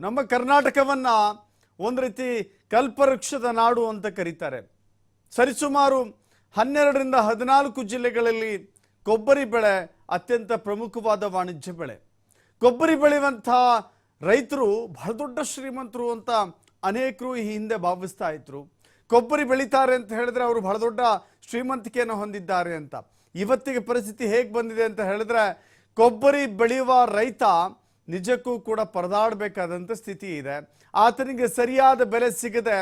ನಮ್ಮ ಕರ್ನಾಟಕವನ್ನ ಒಂದು ರೀತಿ ಕಲ್ಪವೃಕ್ಷದ ನಾಡು ಅಂತ ಕರೀತಾರೆ. ಸರಿಸುಮಾರು ಹನ್ನೆರಡರಿಂದ ಹದಿನಾಲ್ಕು ಜಿಲ್ಲೆಗಳಲ್ಲಿ ಕೊಬ್ಬರಿ ಬೆಳೆ ಅತ್ಯಂತ ಪ್ರಮುಖವಾದ ವಾಣಿಜ್ಯ ಬೆಳೆ. ಕೊಬ್ಬರಿ ಬೆಳೆಯುವಂತಹ ರೈತರು ಬಹಳ ದೊಡ್ಡ ಶ್ರೀಮಂತರು ಅಂತ ಅನೇಕರು ಈ ಹಿಂದೆ ಭಾವಿಸ್ತಾ ಇದ್ರು. ಕೊಬ್ಬರಿ ಬೆಳೀತಾರೆ ಅಂತ ಹೇಳಿದ್ರೆ ಅವರು ಬಹಳ ದೊಡ್ಡ ಶ್ರೀಮಂತಿಕೆಯನ್ನು ಹೊಂದಿದ್ದಾರೆ ಅಂತ. ಇವತ್ತಿಗೆ ಪರಿಸ್ಥಿತಿ ಹೇಗೆ ಬಂದಿದೆ ಅಂತ ಹೇಳಿದ್ರೆ ಕೊಬ್ಬರಿ ಬೆಳೆಯುವ ರೈತ ನಿಜಕ್ಕೂ ಕೂಡ ಪರದಾಡಬೇಕಾದಂಥ ಸ್ಥಿತಿ ಇದೆ. ಆತನಿಗೆ ಸರಿಯಾದ ಬೆಲೆ ಸಿಗದೆ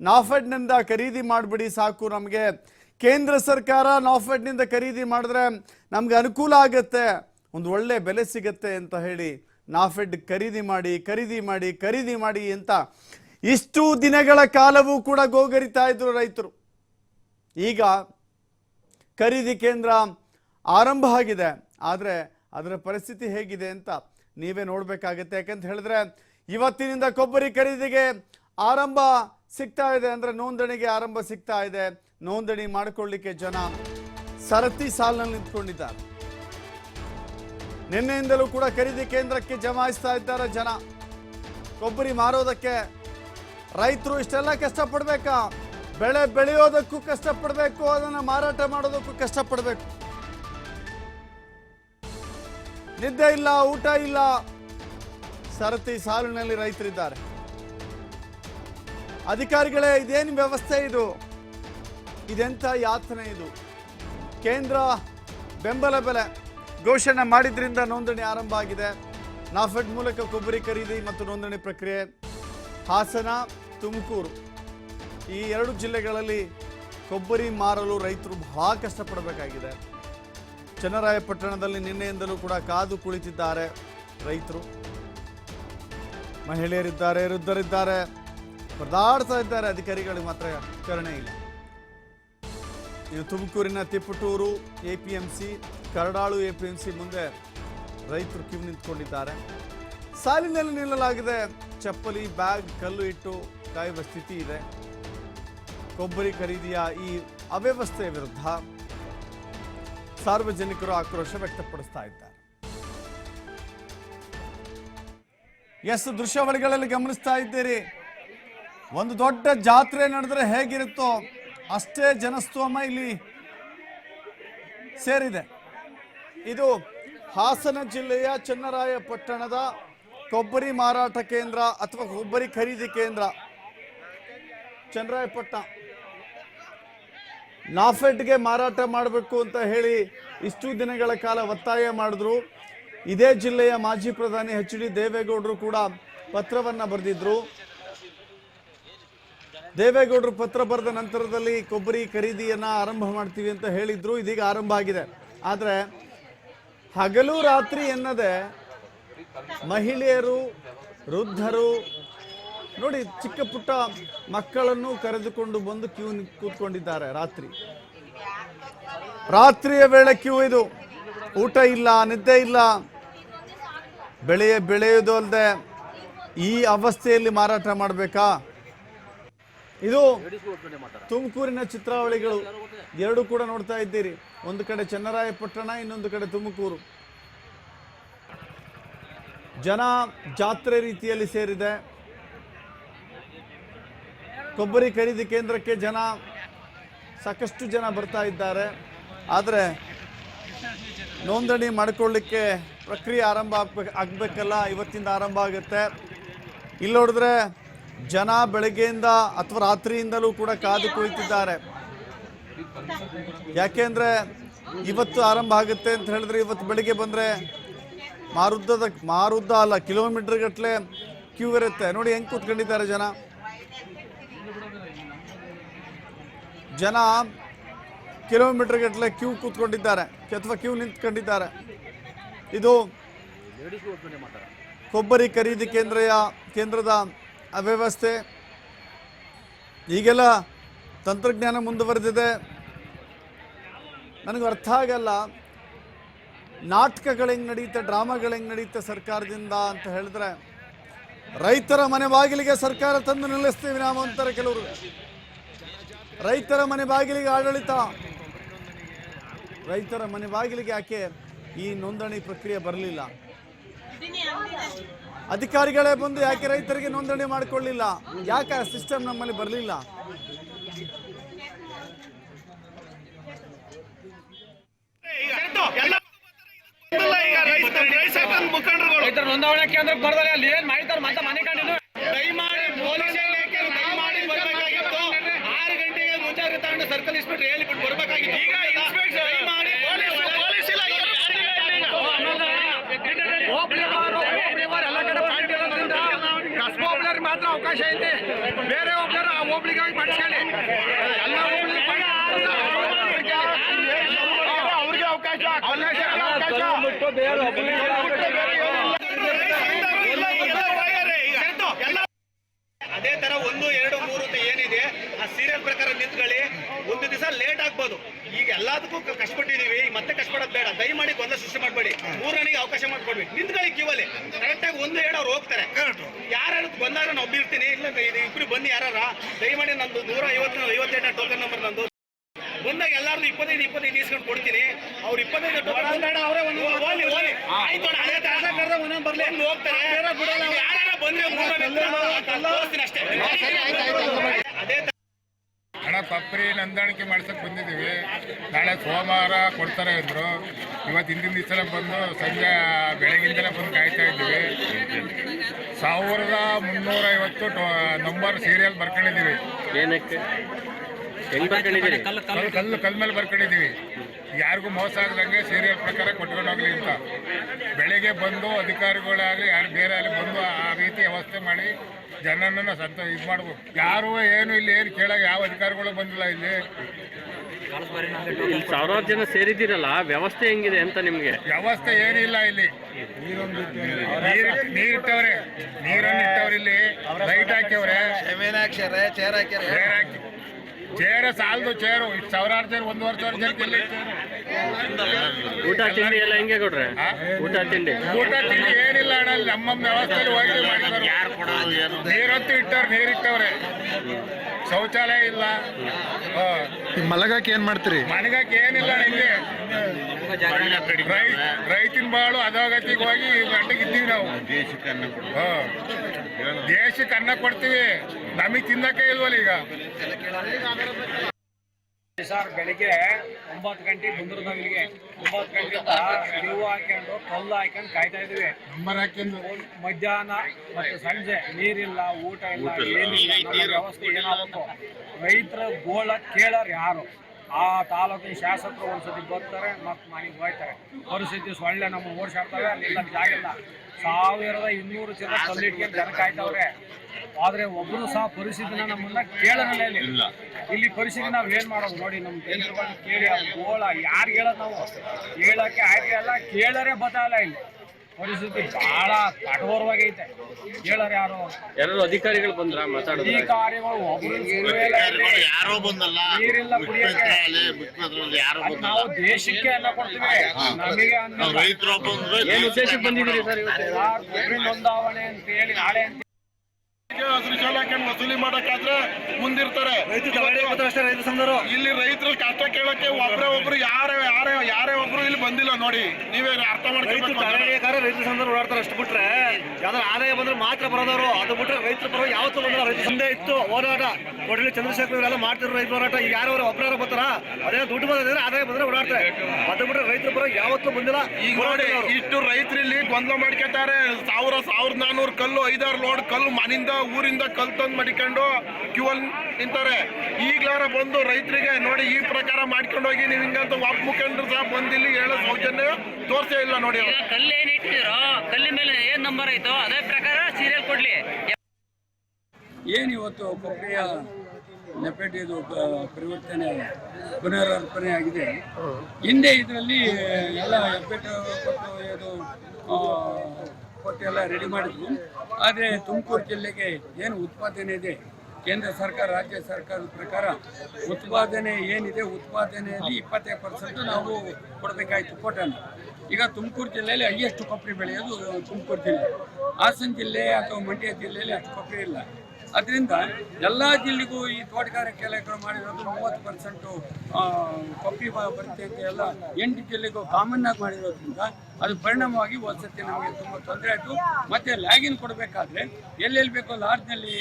ನಾಫೆಡ್ನಿಂದ ಖರೀದಿ ಮಾಡಿಬಿಡಿ ಸಾಕು ನಮಗೆ. ಕೇಂದ್ರ ಸರ್ಕಾರ ನಾಫೆಡ್ನಿಂದ ಖರೀದಿ ಮಾಡಿದ್ರೆ ನಮ್ಗೆ ಅನುಕೂಲ ಆಗುತ್ತೆ. ಒಂದು ಒಳ್ಳೆ ಬೆಲೆ ಸಿಗುತ್ತೆ ಅಂತ ಹೇಳಿ ನಾಫೆಡ್ ಖರೀದಿ ಮಾಡಿ ಖರೀದಿ ಮಾಡಿ ಖರೀದಿ ಮಾಡಿ ಅಂತ ಇಷ್ಟು ದಿನಗಳ ಕಾಲವೂ ಕೂಡ ಗೋಗರಿತಾ ಇದ್ರು ರೈತರು. ಈಗ ಖರೀದಿ ಕೇಂದ್ರ ಆರಂಭ ಆಗಿದೆ. ಆದರೆ ಅದರ ಪರಿಸ್ಥಿತಿ ಹೇಗಿದೆ ಅಂತ ನೀವೇ ನೋಡಬೇಕಾಗತ್ತೆ. ಯಾಕಂತ ಹೇಳಿದ್ರೆ ಇವತ್ತಿನಿಂದ ಕೊಬ್ಬರಿ ಖರೀದಿಗೆ ಆರಂಭ ಸಿಗ್ತಾ ಇದೆ ಅಂದರೆ ನೋಂದಣಿಗೆ ಆರಂಭ ಸಿಗ್ತಾ ಇದೆ. ನೋಂದಣಿ ಮಾಡಿಕೊಳ್ಳಿಕ್ಕೆ ಜನ ಸರತಿ ಸಾಲಿನಲ್ಲಿ ನಿಂತ್ಕೊಂಡಿದ್ದಾರೆ. ನಿನ್ನೆಯಿಂದಲೂ ಕೂಡ ಖರೀದಿ ಕೇಂದ್ರಕ್ಕೆ ಜಮಾಯಿಸ್ತಾ ಇದ್ದಾರೆ ಜನ. ಕೊಬ್ಬರಿ ಮಾರೋದಕ್ಕೆ ರೈತರು ಇಷ್ಟೆಲ್ಲ ಕಷ್ಟಪಡಬೇಕಾ? ಬೆಳೆ ಬೆಳೆಯೋದಕ್ಕೂ ಕಷ್ಟಪಡಬೇಕು, ಅದನ್ನು ಮಾರಾಟ ಮಾಡೋದಕ್ಕೂ ಕಷ್ಟಪಡಬೇಕು. ನಿದ್ದೆ ಇಲ್ಲ, ಊಟ ಇಲ್ಲ. ಸರತಿ ಸಾಲಿನಲ್ಲಿ ರೈತರಿದ್ದಾರೆ. ಅಧಿಕಾರಿಗಳೇ, ಇದೇನು ವ್ಯವಸ್ಥೆ ಇದು? ಇದೆಂಥ ಯಾತನೆ ಇದು? ಕೇಂದ್ರ ಬೆಂಬಲ ಬೆಲೆ ಘೋಷಣೆ ಮಾಡಿದ್ರಿಂದ ನೋಂದಣಿ ಆರಂಭ ಆಗಿದೆ. ನಾಫೆಡ್ ಮೂಲಕ ಕೊಬ್ಬರಿ ಖರೀದಿ ಮತ್ತು ನೋಂದಣಿ ಪ್ರಕ್ರಿಯೆ. ಹಾಸನ, ತುಮಕೂರು. ಈ ಎರಡು ಜಿಲ್ಲೆಗಳಲ್ಲಿ ಕೊಬ್ಬರಿ ಮಾರಲು ರೈತರು ಬಹಳ ಕಷ್ಟಪಡಬೇಕಾಗಿದೆ. ಚನ್ನರಾಯಪಟ್ಟಣದಲ್ಲಿ ನಿನ್ನೆಯಿಂದಲೂ ಕೂಡ ಕಾದು ಕುಳಿತಿದ್ದಾರೆ ರೈತರು. ಮಹಿಳೆಯರಿದ್ದಾರೆ, ವೃದ್ಧರಿದ್ದಾರೆ. ಪರದಾಡ್ತಾ ಇದ್ದಾರೆ ಅಧಿಕಾರಿಗಳಿಗೆ ಮಾತ್ರ ಕರುಣೆ ಇಲ್ಲ. ಇದು ತುಮಕೂರಿನ Tiptur A P M C Karadalu A P M C ಮುಂದೆ ರೈತರು ಕ್ಯೂ ನಿಂತ್ಕೊಂಡಿದ್ದಾರೆ. ಸಾಲಿನಲ್ಲಿ ನಿಲ್ಲಲಾಗಿದೆ. ಚಪ್ಪಲಿ, ಬ್ಯಾಗ್, ಕಲ್ಲು ಇಟ್ಟು ಕಾಯುವ ಸ್ಥಿತಿ ಇದೆ. ಕೊಬ್ಬರಿ ಖರೀದಿಯ ಈ ಅವ್ಯವಸ್ಥೆಯ ವಿರುದ್ಧ ಸಾರ್ವಜನಿಕರು ಆಕ್ರೋಶ ವ್ಯಕ್ತಪಡಿಸ್ತಾ ಇದ್ದಾರೆ. ಎಸ್, ದೃಶ್ಯಾವಳಿಗಳಲ್ಲಿ ಗಮನಿಸ್ತಾ ಇದ್ದೀರಿ. ಒಂದು ದೊಡ್ಡ ಜಾತ್ರೆ ನಡೆದ್ರೆ ಹೇಗಿರುತ್ತೋ ಅಷ್ಟೇ ಜನಸ್ತೋಮ ಇಲ್ಲಿ ಸೇರಿದೆ. ಇದು ಹಾಸನ ಜಿಲ್ಲೆಯ ಚನ್ನರಾಯಪಟ್ಟಣದ ಕೊಬ್ಬರಿ ಮಾರಾಟ ಕೇಂದ್ರ ಅಥವಾ ಕೊಬ್ಬರಿ ಖರೀದಿ ಕೇಂದ್ರ, ಚನ್ನರಾಯಪಟ್ಟಣ. ನಾಫೆಡ್ಗೆ ಮಾರಾಟ ಮಾಡಬೇಕು ಅಂತ ಹೇಳಿ ಇಷ್ಟು ದಿನಗಳ ಕಾಲ ಒತ್ತಾಯ ಮಾಡಿದ್ರು. ಇದೇ ಜಿಲ್ಲೆಯ ಮಾಜಿ ಪ್ರಧಾನಿ ಎಚ್ ಡಿ ದೇವೇಗೌಡರು ಕೂಡ ಪತ್ರವನ್ನ ಬರೆದಿದ್ರು. ದೇವೇಗೌಡರು ಪತ್ರ ಬರೆದ ನಂತರದಲ್ಲಿ ಕೊಬ್ಬರಿ ಖರೀದಿಯನ್ನ ಆರಂಭ ಮಾಡ್ತೀವಿ ಅಂತ ಹೇಳಿದ್ರು. ಇದೀಗ ಆರಂಭ ಆಗಿದೆ. ಆದರೆ ಹಗಲು ರಾತ್ರಿ ಎನ್ನದೆ ಮಹಿಳೆಯರು, ವೃದ್ಧರು ನೋಡಿ, ಚಿಕ್ಕ ಪುಟ್ಟ ಮಕ್ಕಳನ್ನು ಕರೆದುಕೊಂಡು ಬಂದು ಕ್ಯೂ ಕೂತ್ಕೊಂಡಿದ್ದಾರೆ ರಾತ್ರಿ. ರಾತ್ರಿಯ ವೇಳೆ ಕ್ಯೂ ಇದು. ಊಟ ಇಲ್ಲ, ನಿದ್ದೆ ಇಲ್ಲ. ಬೆಳೆಯ ಬೆಳೆಯೋದು ಅಲ್ಲದೆ ಈ ಅವಸ್ಥೆಯಲ್ಲಿ ಮಾರಾಟ ಮಾಡಬೇಕಾ? ಇದು ತುಮಕೂರಿನ ಚಿತ್ರಾವಳಿಗಳು. ಎರಡು ಕೂಡ ನೋಡ್ತಾ ಇದ್ದೀರಿ. ಒಂದು ಕಡೆ ಚನ್ನರಾಯಪಟ್ಟಣ, ಇನ್ನೊಂದು ಕಡೆ ತುಮಕೂರು. ಜನ ಜಾತ್ರೆ ರೀತಿಯಲ್ಲಿ ಸೇರಿದೆ. ಕೊಬ್ಬರಿ ಖರೀದಿ ಕೇಂದ್ರಕ್ಕೆ ಜನ ಸಾಕಷ್ಟು ಜನ ಬರ್ತಾ ಇದ್ದಾರೆ. ಆದರೆ ನೋಂದಣಿ ಮಾಡಿಕೊಳ್ಳಿಕ್ಕೆ ಪ್ರಕ್ರಿಯೆ ಆರಂಭ ಆಗ್ಬೇಕು, ಆಗಬೇಕಲ್ಲ? ಇವತ್ತಿಂದ ಆರಂಭ ಆಗುತ್ತೆ. ಇಲ್ಲಿ ನೋಡಿದ್ರೆ ಜನ ಬೆಳಗ್ಗೆಯಿಂದ ಅಥವಾ ರಾತ್ರಿಯಿಂದಲೂ ಕೂಡ ಕಾದು ಕುಳಿತಿದ್ದಾರೆ. ಯಾಕೆಂದ್ರೆ ಇವತ್ತು ಆರಂಭ ಆಗುತ್ತೆ ಅಂತ ಹೇಳಿದ್ರೆ ಇವತ್ತು ಬೆಳಿಗ್ಗೆ ಬಂದರೆ ಮಾರುದ್ದದ, ಮಾರುದ್ದ ಅಲ್ಲ ಕಿಲೋಮೀಟರ್ ಗಟ್ಟಲೆ ಕ್ಯೂ ಇರುತ್ತೆ. ನೋಡಿ ಹೆಂಗೆ ಕೂತ್ಕೊಂಡಿದ್ದಾರೆ ಜನ. ಜನ ಕಿಲೋಮೀಟರ್ ಗಟ್ಟಲೆ ಕ್ಯೂ ಕೂತ್ಕೊಂಡಿದ್ದಾರೆ. ಅಥವಾ ಕ್ಯೂ ನಿಂತ್ಕೊಂಡಿದ್ದಾರೆ. ಇದು ಕೊಬ್ಬರಿ ಖರೀದಿ ಕೇಂದ್ರಯ, ಕೇಂದ್ರದ ಅವ್ಯವಸ್ಥೆ. ಈಗೆಲ್ಲ ತಂತ್ರಜ್ಞಾನ ಮುಂದುವರೆದಿದೆ. ನನಗೆ ಅರ್ಥ ಆಗಲ್ಲ. ನಾಟಕಗಳು ಹೆಂಗೆ ನಡೆಯುತ್ತೆ, ಡ್ರಾಮಾಗಳು ಹೆಂಗೆ ನಡೆಯುತ್ತೆ ಸರ್ಕಾರದಿಂದ ಅಂತ ಹೇಳಿದ್ರೆ, ರೈತರ ಮನೆ ಬಾಗಿಲಿಗೆ ಸರ್ಕಾರ ತಂದು ನಿಲ್ಲಿಸ್ತೀವಿ ನಾವು ಅಂತಾರೆ ಕೆಲವರು. ರೈತರ ಮನೆ ಬಾಗಿಲಿಗೆ ಆಡಳಿತ. ರೈತರ ಮನೆ ಬಾಗಿಲಿಗೆ ಯಾಕೆ ಈ ನೋಂದಣಿ ಪ್ರಕ್ರಿಯೆ ಬರಲಿಲ್ಲ? ಅಧಿಕಾರಿಗಳೇ ಬಂದು ಯಾಕೆ ರೈತರಿಗೆ ನೋಂದಣಿ ಮಾಡಿಕೊಳ್ಳಿಲ್ಲ? ಯಾಕೆ ಆ ಸಿಸ್ಟಮ್ ನಮ್ಮಲ್ಲಿ ಬರಲಿಲ್ಲ? ಮುಖಂಡರು ರೈತರ ನೋಂದಾವಣೆ ಕೇಂದ್ರಕ್ಕೆ ಬರ್ತಾರೆ, ಅಲ್ಲಿ ಏನ್ ಮಾಡಿದ್ದಾರೆ ಮತ್ತೆ ಮನೆ ಕಂಡಿದ್ದು ದಯಮಾಡಿ ಪೊಲೀಸ್ ಇಲಾಖೆ ದಯಮಾಡಿ ಬರ್ಬೇಕಾಗಿತ್ತು ಆರು ಗಂಟೆಗೆ ಮುಂಜಾಗ್ರತಾ ತಂಡ ಸರ್ಕಲ್ ಇನ್ಸ್ಪೆಕ್ಟರ್ ಹೇಳಿಬಿಟ್ಟು ಬರ್ಬೇಕಾಗಿತ್ತು. ಈಗ ಇನ್ಸ್ಪೆಕ್ಟರ್ ಪೊಲೀಸ್ ಎಲ್ಲ ಕಡೆ ಮಾತ್ರ ಅವಕಾಶ ಐತೆ. ಬೇರೆ ಒಬ್ಳರು ಆ ಹೋಬ್ಳಿಗಾಗಿ ಮಾಡಿಸ್ಕೊಳ್ಳಿ. ಎಲ್ಲ ಅವ್ರಿಗೆ ಅವಕಾಶ ಅವಕಾಶ. ಅದೇ ತರ ಒಂದು ಎರಡು ಮೂರು ಅಂತ ಏನಿದೆ ಆ ಸೀರಿಯಲ್ ಪ್ರಕಾರ ನಿಂತ್ಕೊಳ್ಳಿ. ದಿವಸ ಲೇಟ್ ಆಗ್ಬೋದು. ಈಗ ಎಲ್ಲದಕ್ಕೂ ಕಷ್ಟಪಟ್ಟಿದೀವಿ ಮತ್ತೆ ಕಷ್ಟಪಡೋದು ಬೇಡ. ದಯಮಾಡಿ ಗೊಂದಲ ಸೃಷ್ಟಿ ಮಾಡಬೇಡಿ. ಮೂರನಿಗೆ ಅವಕಾಶ ಮಾಡ್ಕೊಡ್ವಿ ನಿಂತ್ಕೊಳ್ಳಿ ಕ್ಯೂವಲ್ಲಿ ಕರೆಕ್ಟ್ ಆಗಿ ಒಂದು ಎರಡು ಅವ್ರು ಹೋಗ್ತಾರೆ ಯಾರು ಬಂದಾಗ ನಾನು ಒಬ್ಬಿರ್ತೀನಿ. ಇಲ್ಲ ಇಬ್ರು ಬನ್ನಿ ಯಾರ ದಯಮಾಡಿ ನಂದು ನೂರ ಐವತ್ತು ಐವತ್ತೆಂಟು ಟೋಕನ್ ನಂಬರ್ ನಂದು. ಬಂದಾಗ ಎಲ್ಲಾರು ಇಪ್ಪತ್ತೈದು ಇಪ್ಪತ್ತೈದು ಇಸ್ಕೊಂಡು ಕೊಡ್ತೀನಿ. ಅವ್ರು ಇಪ್ಪತ್ತೈದು ಅವರೇ ಒಂದು ಓಲಿ ಆಯ್ತು ಹಳೆ ತರ ಒಂದೊಂದು ಬರ್ಲಿ. ಹೋಗ್ತಾರೆ. ಯಾರ ಬಂದ್ರೆ ಅಷ್ಟೇ. ಪಪ್ರಿ ನೋಂದಾಣಿಕೆ ಮಾಡ್ಸಕ್ಕೆ ಬಂದಿದ್ದೀವಿ. ನಾಳೆ ಸೋಮವಾರ ಕೊಡ್ತಾರೆ ಅಂದರು. ಇವತ್ತು ಹಿಂದಿನ ದಿವಸ ಬಂದು ಸಂಜೆ ಬೆಳಗಿಂದಲೇ ಬಂದು ಕಾಯ್ತಾ ಇದ್ದೀವಿ. ಸಾವಿರದ ಮುನ್ನೂರ ಐವತ್ತು ನಂಬರ್ ಸೀರಿಯಲ್ ಬರ್ಕೊಂಡಿದ್ದೀವಿ. ಏನಕ್ಕೆ? ಕಲ್ಲು ಕಲ್ಲು ಕಲ್ ಮೇಲೆ ಬರ್ಕೊಂಡಿದ್ದೀವಿ. ಯಾರಿಗೂ ಮೋಸ ಆಗದಂಗೆ ಸೀರಿಯಲ್ ಪ್ರಕಾರ ಕೊಟ್ಕೊಂಡು ಹೋಗ್ಲಿ ಅಂತ. ಬೆಳಗ್ಗೆ ಬಂದು ಅಧಿಕಾರಿಗಳಾಗಲಿ ಯಾರು ಬೇರೆ ಆಗಲಿ ಬಂದು ಆ ರೀತಿ ವ್ಯವಸ್ಥೆ ಮಾಡಿ ಜನನನ್ನು ಸಂತ ಇದು ಮಾಡ್ಬೇಕು ಯಾರು ಏನು ಇಲ್ಲಿ ಏನು ಕೇಳಾಗ ಯಾವ ಅಧಿಕಾರಿಗಳು ಬಂದಿಲ್ಲ ಇಲ್ಲಿ. ಇಲ್ಲಿ ಸಾವಿರಾರು ಜನ ಸೇರಿದ್ದೀರಲ್ಲ ವ್ಯವಸ್ಥೆ ಹೆಂಗಿದೆ ಅಂತ ನಿಮಗೆ? ವ್ಯವಸ್ಥೆ ಏನಿಲ್ಲ ಇಲ್ಲಿ. ನೀರ್ ನೀರಿಟ್ಟವ್ರೆ ನೀರನ್ನು ಇಟ್ಟವ್ರೆ ಇಲ್ಲಿ ಲೈಟ್ ಹಾಕ್ಯವ್ರೆ ಚೇರ್ ಹಾಕಿ ಚೇರ ಸಾಲದು ಚೇರು. ಇಷ್ಟು ಸಾವಿರಾರು ಚೇರು ಒಂದೂವರೆ ಸಾವಿರ ಜನಕ್ಕೆ ಎಲ್ಲಿ ಊಟ ತಿಂಡಿ ಎಲ್ಲ ಹಿಂಗೆ ಕೊಡ್ರೆ? ಊಟ ತಿಂಡಿ? ಊಟ ತಿಂಡಿ ಏನಿಲ್ಲ ಅಣ್ಣ ನಮ್ಮ ವ್ಯವಸ್ಥೆ ಹೋಗಿ ಮಾಡಿದ್ದಾರೆ ನೀರಂತೂ ಇಟ್ಟವ್ರೆ ನೀರಿಟ್ಟವ್ರೆ. ಶೌಚಾಲಯ ಇಲ್ಲ. ಮಲಗಕ್ಕೆ ಏನ್ ಮಾಡ್ತೀರಿ? ಮಲಗಕ್ಕೆ ಏನಿಲ್ಲ ಇಲ್ಲಿ ರೈ- ರೈತಿನ ಬಾಳು ಅಧೋಗತಿಗೆ ಹೋಗಿ ಗಂಟೆಗೆ ಇದ್ದೀವಿ ನಾವು. ದೇಶಕ್ಕೆ ಅನ್ನ ಕೊಡ್ತೀವಿ. ನಮಗೆ ತಿನ್ನಕ್ಕೆ ಇಲ್ವಲ್ಲ ಈಗ? ಸರ್ ಬೆಳಿಗ್ಗೆ ಒಂಬತ್ತು ಗಂಟೆ ಬಂದ್ರದ ಇಲ್ಲಿಗೆ. ಒಂಬತ್ತು ಗಂಟೆ ನೀವು ಹಾಕೊಂಡು ಕಲ್ಲು ಹಾಕೊಂಡು ಕಾಯ್ತಾ ಇದೀವಿ ಮಧ್ಯಾಹ್ನ ಮತ್ತು ಸಂಜೆ ನೀರಿಲ್ಲ ಊಟ ಇಲ್ಲ ಏನಿಲ್ಲ ವ್ಯವಸ್ಥೆ ಏನಾಗಬೇಕು ರೈತರ ಗೋಳ ಕೇಳೋರು ಯಾರು? ಆ ತಾಲೂಕಿನ ಶಾಸಕರು ಒಂದ್ಸತಿ ಬರ್ತಾರೆ ಮತ್ತು ಮನೆಗೆ ಹೋಗ್ತಾರೆ ಪರಿಸ್ಥಿತಿ ಸೊಳ್ಳೆ ನಮ್ಮ ಓಡಿಸಾಡ್ತವೆ ಅಲ್ಲಿಲ್ಲ ಜಾಗ ಇಲ್ಲ ಸಾವಿರದ ಇನ್ನೂರು ಜನ ಕಲ್ಲಿಟ್ಕೊಂಡು ಜನ ಕಾಯ್ತವ್ರೆ ಆದ್ರೆ ಒಬ್ಬರು ಸಹ ಪರಿಸ್ಥಿತಿನ ನಮ್ಮನ್ನ ಕೇಳೋದೇ ಇಲ್ಲ. ಇಲ್ಲಿ. ಪರಿಸ್ಥಿತಿ ನಾವು ಏನು ಮಾಡೋದು ನೋಡಿ ನಮ್ಮ ಕೇಳಿ ಆ ಗೋಳ ಯಾರು ಹೇಳೋದು ನಾವು? ಹೇಳಕ್ಕೆ ಆಯ್ಕೆ ಅಲ್ಲ ಕೇಳರೆ ಬತ್ತಲ್ಲ ಇಲ್ಲಿ. ಪರಿಸ್ಥಿತಿ ಬಹಳ ಕಠೋರವಾಗೈತೆ ಹೇಳೋರು ಯಾರು? ಯಾರು ಅಧಿಕಾರಿಗಳು ಬಂದ್ರ ಮಾತಾಡಿದ್ರೆ ಅಧಿಕಾರಿಗಳು ಒಬ್ರು ಸುಳ್ಳು ಯಾರೋ ಬಂದಲ್ಲ ನೀರಿಲ್ಲ ಕುಡಿಯಕ್ಕೆ. ಅಲ್ಲಿ ಮುಖ್ಯಮಂತ್ರಿ ಯಾರೋ ಅದು ಬಂದಲ್ಲ. ನಾವು ದೇಶಕ್ಕೆ ಅನ್ನ ಕೊಡ್ತೀವಿ. ನಮಗೆ ರೈತರು ಬಂದ್ರೆ ಏನು ಉದ್ದೇಶಕ್ಕೆ ಬಂದಿದ್ದೀರಿ ಸರ್ ಇವತ್ತು? ನೋಂದಾವಣೆ ಅಂತ ಹೇಳಿ ನಾಳೆ ಅಂತ ವಸೂಲಿ ಮಾಡಕ್ಕಾದ್ರೆ ಮುಂದಿರ್ತಾರೆ. ಇಲ್ಲಿ ರೈತರು ಕಷ್ಟ ಕೇಳಕ್ಕೆ ಒಬ್ರೇ ಒಬ್ರು ಯಾರೇ ಯಾರೇ ಯಾರೇ ಒಬ್ರು ಇಲ್ಲಿ ಬಂದಿಲ್ಲ ನೋಡಿ ನೀವೇ ಅರ್ಥ ಮಾಡ್ಕೊಂಡು ರೈತರ ಸಂದರ್ಭ ಓಡಾಡ್ತಾರೆ ಅಷ್ಟು ಬಿಟ್ರೆ ಯಾವ್ದಾರ ಆದಾಯ ಬಂದ್ರೆ ಮಾತ್ರ ಬರೋದವರು. ಅದು ಬಿಟ್ರೆ ರೈತರ ಪರ ಯಾವತ್ತೂ ಬಂದ್ರೆ ರೈತ ಹಿಂದೆ ಇತ್ತು ಹೋರಾಟ. ಕೊಡಲಿ ಚಂದ್ರಶೇಖರ್ ಇವರೆಲ್ಲ ಮಾಡ್ತಿದ್ರು ರೈತ ಹೋರಾಟ. ಈಗ ಯಾರು ಒಬ್ಬರ ಬರ್ತಾರ? ಅದೇ ದುಡ್ಡು ಬಂದ್ರೆ ಆದಾಯ ಬಂದ್ರೆ ಓಡಾಡ್ತಾರೆ. ಅದು ಬಿಟ್ರೆ ರೈತರ ಪರ ಯಾವತ್ತೂ ಬಂದಿಲ್ಲ. ಈಗ ನೋಡಿ ಇಷ್ಟು ರೈತರು ಇಲ್ಲಿ ಗೊಂದಲ ಮಾಡ್ಕೊತಾರೆ. ಸಾವಿರ ಸಾವಿರದ ನಾನೂರು ಕಲ್ಲು ಐದಾರು ಲೋಡ್ ಕಲ್ಲು ಮನಿಂದ ಊರಿಂದ ಕಲ್ಲು ತಂದು ಮಡಿಕೊಂಡು ಕ್ಯೂ ಅಲ್ಲಿ ನಿಂತಾರೆ. ಈಗ್ಲಾರ ಬಂದು ರೈತರಿಗೆ ನೋಡಿ ಈ ಪ್ರಕಾರ ಮಾಡ್ಕೊಂಡು ಹೋಗಿ ನೀವು ಹಿಂಗಂತ ಒಬ್ಬ ಮುಖಂಡರು ಸಹ ಬಂದು ಇಲ್ಲಿ ಹೇಳೋ ಸೌಜನ್ಯ ತೋರ್ಸೇ ಇಲ್ಲ ನೋಡಿ ಕಲ್ಲಿ ಕಲ್ಲು ಏನ್ ಇಟ್ಟಿರೋ ಕಲ್ಲಿನ ಮೇಲೆ ಏನ್ ನಂಬರ್ ಐತೋ ಅದೇ ಪ್ರಕಾರ ಸೀರಿಯಲ್ ಕೊಡ್ಲಿ. ಏನು ಇವತ್ತು ನೆಪೇಟಿದು ನೆಪೆಟಿದು ಪರಿವರ್ತನೆ ಪುನರಾರ್ಪಣೆ ಆಗಿದೆ? ಹಿಂದೆ ಇದರಲ್ಲಿ ಎಲ್ಲ ಎಪ್ಪೆಟ್ಟು ಕೊಟ್ಟು ಇದು ಆ, ಕೊಟ್ಟು ಎಲ್ಲ ರೆಡಿ ಮಾಡಿದ್ವಿ ಆದರೆ ತುಮಕೂರು ಜಿಲ್ಲೆಗೆ ಏನು ಉತ್ಪಾದನೆ ಇದೆ? ಕೇಂದ್ರ ಸರ್ಕಾರ, ರಾಜ್ಯ ಸರ್ಕಾರದ ಪ್ರಕಾರ ಉತ್ಪಾದನೆ ಏನಿದೆ ಉತ್ಪಾದನೆಯಲ್ಲಿ ಇಪ್ಪತ್ತೈದು ಪರ್ಸೆಂಟ್ ನಾವು ಕೊಡಬೇಕಾಯಿತು ಕೋಟನ್ನು ಈಗ ತುಮಕೂರು ಜಿಲ್ಲೆಯಲ್ಲಿ ಹೈಯೆಸ್ಟ್ ಕೊಬ್ಬರಿ ಬೆಳೆಯೋದು ತುಮಕೂರು ಜಿಲ್ಲೆ. ಹಾಸನ ಜಿಲ್ಲೆ ಅಥವಾ ಮಂಡ್ಯ ಜಿಲ್ಲೆಯಲ್ಲಿ ಅಷ್ಟು ಕೊಬ್ಬರಿ ಇಲ್ಲ. ಅದರಿಂದ ಎಲ್ಲ ಜಿಲ್ಲೆಗೂ ಈ ತೋಟಗಾರಿಕೆ ಇಲಾಖೆ ಮಾಡಿರೋದು ಮೂವತ್ತು ಪರ್ಸೆಂಟು ಕಪ್ಪಿ ಬ- ಬರುತ್ತೆ ಎಲ್ಲ ಎಂಟು ಜಿಲ್ಲೆಗೂ ಕಾಮನ್ ಆಗಿ ಮಾಡಿರೋದ್ರಿಂದ ಅದು ಪರಿಣಾಮವಾಗಿ ಒಂದ್ಸತಿ ನಮಗೆ ತುಂಬ ತೊಂದರೆ ಆಯಿತು. ಮತ್ತೆ ಲ್ಯಾಗಿನ್ ಕೊಡಬೇಕಾದ್ರೆ ಎಲ್ಲೆಲ್ಲಿ ಬೇಕೋ ಲಾಡ್ಜ್ನಲ್ಲಿ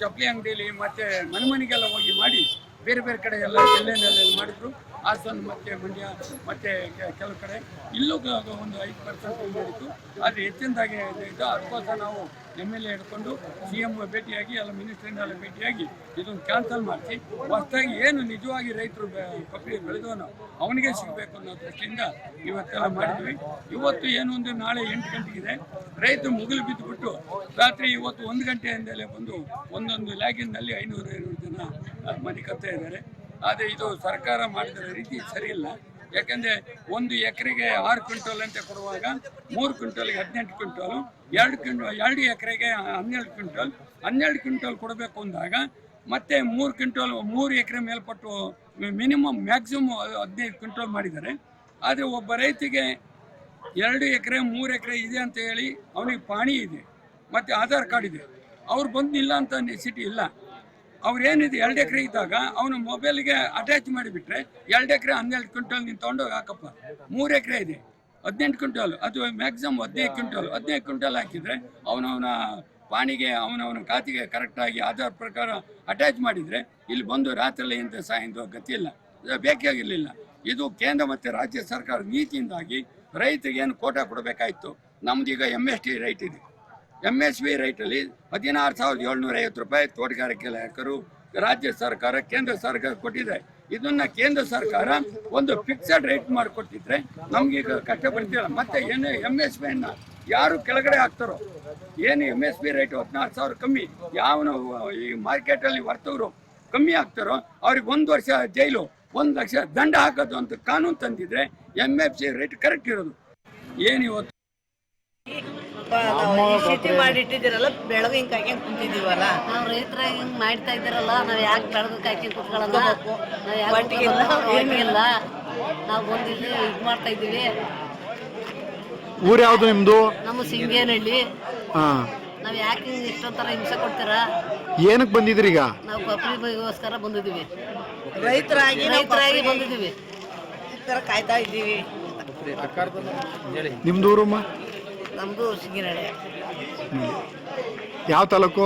ಚಪ್ಪಲಿ ಅಂಗಡಿಯಲ್ಲಿ ಮತ್ತೆ ಮನೆ ಮನೆಗೆಲ್ಲ ಹೋಗಿ ಮಾಡಿ ಬೇರೆ ಬೇರೆ ಕಡೆ ಎಲ್ಲ ಎಲ್ಲೆಲ್ಲೆಲ್ಲ ಮಾಡಿದ್ರು. ಹಾಸನ ಮತ್ತೆ ಮಂಡ್ಯ ಮತ್ತೆ ಕೆಲವು ಕಡೆ. ಇಲ್ಲೂ ಒಂದು ಐದು ಪರ್ಸೆಂಟ್ ಮಾಡಿತ್ತು ಆದರೆ ಹೆಚ್ಚಿನದಾಗಿ ಇದು ಅದಕ್ಕೋಸ್ಕರ ನಾವು ಎಂ ಎಲ್ ಎ ಹಿಡ್ಕೊಂಡು ಸಿ ಎಂ ಭೇಟಿಯಾಗಿ ಎಲ್ಲ ಮಿನಿಸ್ಟ್ರಿನೆಲ್ಲ ಭೇಟಿಯಾಗಿ ಇದನ್ನು ಕ್ಯಾನ್ಸಲ್ ಮಾಡಿಸಿ. ಹೊಸದಾಗಿ ಏನು ನಿಜವಾಗಿ ರೈತರು ಕಪ್ಪಿ ಬೆಳೆದವನು ಅವನಿಗೆ ಸಿಗಬೇಕು ಅನ್ನೋ ದೃಷ್ಟಿಯಿಂದ ಇವತ್ತೆಲ್ಲ ಮಾಡಿದ್ವಿ. ಇವತ್ತು ಏನು ಒಂದು ನಾಳೆ ಎಂಟು ಗಂಟೆಗಿದೆ ರೈತರು ಮುಗಿಲು ಬಿದ್ದುಬಿಟ್ಟು ರಾತ್ರಿ ಇವತ್ತು ಒಂದು ಗಂಟೆಯಿಂದಲೇ ಬಂದು ಒಂದೊಂದು ಲ್ಯಾಗಿನಲ್ಲಿ ಐನೂರು ಐನೂರು ಜನ ಮನೆ ಕತ್ತಾ ಇದ್ದಾರೆ. ಆದರೆ ಇದು ಸರ್ಕಾರ ಮಾಡಿದ ರೀತಿ ಸರಿಯಿಲ್ಲ ಯಾಕಂದ್ರೆ ಒಂದು ಎಕರೆಗೆ ಆರು ಕ್ವಿಂಟಲ್ ಅಂತ ಕೊಡುವಾಗ ಮೂರು ಕ್ವಿಂಟಲ್ಗೆ ಹದಿನೆಂಟು ಕ್ವಿಂಟಲ್, ಎರಡು ಕ್ವಿಂಟಲ್, ಎರಡು ಎಕರೆಗೆ ಹನ್ನೆರಡು ಕ್ವಿಂಟಲ್ ಹನ್ನೆರಡು ಕ್ವಿಂಟಲ್ ಕೊಡಬೇಕು ಅಂದಾಗ ಮತ್ತೆ ಮೂರು ಕ್ವಿಂಟಲ್, ಮೂರು ಎಕರೆ ಮೇಲ್ಪಟ್ಟು ಮಿನಿಮಮ್, ಮ್ಯಾಕ್ಸಿಮಮ್ ಹದಿನೈದು ಕ್ವಿಂಟಲ್ ಮಾಡಿದ್ದಾರೆ. ಆದರೆ ಒಬ್ಬ ರೈತಿಗೆ ಎರಡು ಎಕರೆ, ಮೂರು ಎಕರೆ ಇದೆ ಅಂತ ಹೇಳಿ ಅವನಿಗೆ ಪಾಣಿ ಇದೆ, ಮತ್ತು ಆಧಾರ್ ಕಾರ್ಡ್ ಇದೆ. ಅವ್ರು ಬಂದಿಲ್ಲ ಅಂತ ಸಿಟಿ ಇಲ್ಲ. ಅವ್ರೇನಿದೆ ಎರಡು ಎಕರೆ ಇದ್ದಾಗ ಅವನು ಮೊಬೈಲ್ಗೆ ಅಟ್ಯಾಚ್ ಮಾಡಿಬಿಟ್ರೆ ಎರಡು ಎಕರೆ, ಹನ್ನೆರಡು ಕ್ವಿಂಟಲ್ ನೀನು ತೊಗೊಂಡೋಗಿ ಹಾಕಪ್ಪ. ಮೂರು ಎಕರೆ ಇದೆ, ಹದಿನೆಂಟು ಕ್ವಿಂಟಲ್. ಅದು ಮ್ಯಾಕ್ಸಿಮಮ್ ಹದಿನೈದು ಕ್ವಿಂಟಲ್. ಹದಿನೈದು ಕ್ವಿಂಟಲ್ ಹಾಕಿದರೆ ಅವನವನ ಪಾಣಿಗೆ ಅವನವನ ಖಾತೆಗೆ ಕರೆಕ್ಟಾಗಿ ಆಧಾರ್ ಪ್ರಕಾರ ಅಟ್ಯಾಚ್ ಮಾಡಿದರೆ ಇಲ್ಲಿ ಬಂದು ರಾತ್ರಿ ಇಂಥ ಸಾಯಿಂದ ಗತಿಯಿಲ್ಲ ಇದು ಬೇಕಾಗಿರಲಿಲ್ಲ ಇದು ಕೇಂದ್ರ ಮತ್ತು ರಾಜ್ಯ ಸರ್ಕಾರದ ನೀತಿಯಿಂದಾಗಿ ರೈತರಿಗೆ ಏನು ಕೋಟ ಕೊಡಬೇಕಾಯ್ತು. ನಮ್ದೀಗ ಎಂ ಎಸ್ ಟಿ ರೈಟ್ ಇದೆ. ಎಂ ಎಸ್ ವಿ ರೈಟಲ್ಲಿ ಹದಿನಾರು ಸಾವಿರದ ಏಳ್ನೂರ ಐವತ್ತು ರೂಪಾಯಿ ತೋಟಗಾರಿಕೆ ಇಲಾಖರು ರಾಜ್ಯ ಸರ್ಕಾರ, ಕೇಂದ್ರ ಸರ್ಕಾರ ಕೊಟ್ಟಿದೆ. ಇದನ್ನ ಕೇಂದ್ರ ಸರ್ಕಾರ ಒಂದು ಫಿಕ್ಸೆಡ್ ರೇಟ್ ಮಾಡಿಕೊಟ್ಟಿದ್ರೆ ನಮ್ಗೀಗ ಕಷ್ಟ ಬರ್ತಿಲ್ಲ ಮತ್ತೆ ಏನು ಎಂ ಎಸ್ ಪಿಯನ್ನು ಯಾರು ಕೆಳಗಡೆ ಹಾಕ್ತಾರೋ? ಏನು ಎಂ ಎಸ್ ಬಿ ರೇಟ್ ಹದಿನಾರು ಸಾವಿರ ಕಮ್ಮಿ? ಯಾವನು ಈ ಮಾರ್ಕೆಟಲ್ಲಿ ವರ್ತವರು ಕಮ್ಮಿ ಆಗ್ತಾರೋ ಅವ್ರಿಗೆ ಒಂದು ವರ್ಷ ಜೈಲು, ಒಂದು ಲಕ್ಷ ದಂಡ ಹಾಕೋದು ಅಂತ ಕಾನೂನು ತಂದಿದ್ರೆ M F C rate correct ಇರೋದು. ಏನು ಸ್ಥಿತಿ ಮಾಡಿಟ್ಟಿದ್ದೀರಲ್ಲ ಬೆಳಗಿನ ಕಾಯ್ಕೊಂಡು ಕುಂತಿದೀವಲ್ಲ ನಾವು ರೈತರ ಹಿಂಗ್ ಮಾಡ್ತಾ ಇದ್ದಾರಲ್ಲ ನಾವ್ ಯಾಕೆ ಬೆಳಗ್ಗೆ ಕಾಯ್ಕೆ ಕುತ್ಕೊಳ್ಳಲ್ಲ ನಾವ್ ಯಾಕೆ ಒಟ್ಟಿಗಿಲ್ಲ? ಒಟ್ಟಿಗಿಲ್ಲ. ನಾವು ಬಂದು ಇಲ್ಲಿ ಇದ್ ಮಾಡ್ತಾ ಇದೀವಿ ಊರ್ ಯಾವ್ದು ನಿಮ್ದು? ನಮ್ಮ ಸಿಂಗೇನಹಳ್ಳಿ. ಹಾ. ನಾವ್ ಯಾಕೆ ಹಿಂಗ್ ಇಷ್ಟೊಂಥರ ಹಿಂಸೆ ಕೊಡ್ತೀರಾ? ಏನಕ್ ಬಂದಿದ್ರಿ ಈಗ? ನಾವು ಕೊಬ್ಬರಿಗೋಸ್ಕರ ಬಂದಿದೀವಿ ರೈತರಾಗಿ ರೈತರಾಗಿ ಬಂದಿದೀವಿ ಬಂದಿದ್ದೀವಿ. ಈ ಥರ ಕಾಯ್ತಾ ಇದ್ದೀವಿ. ನಿಮ್ದು ಊರಮ್ಮ? ನಮ್ದು ಸಿಂಗಿನಡೆ ಯಾವ ತಾಲೂಕು?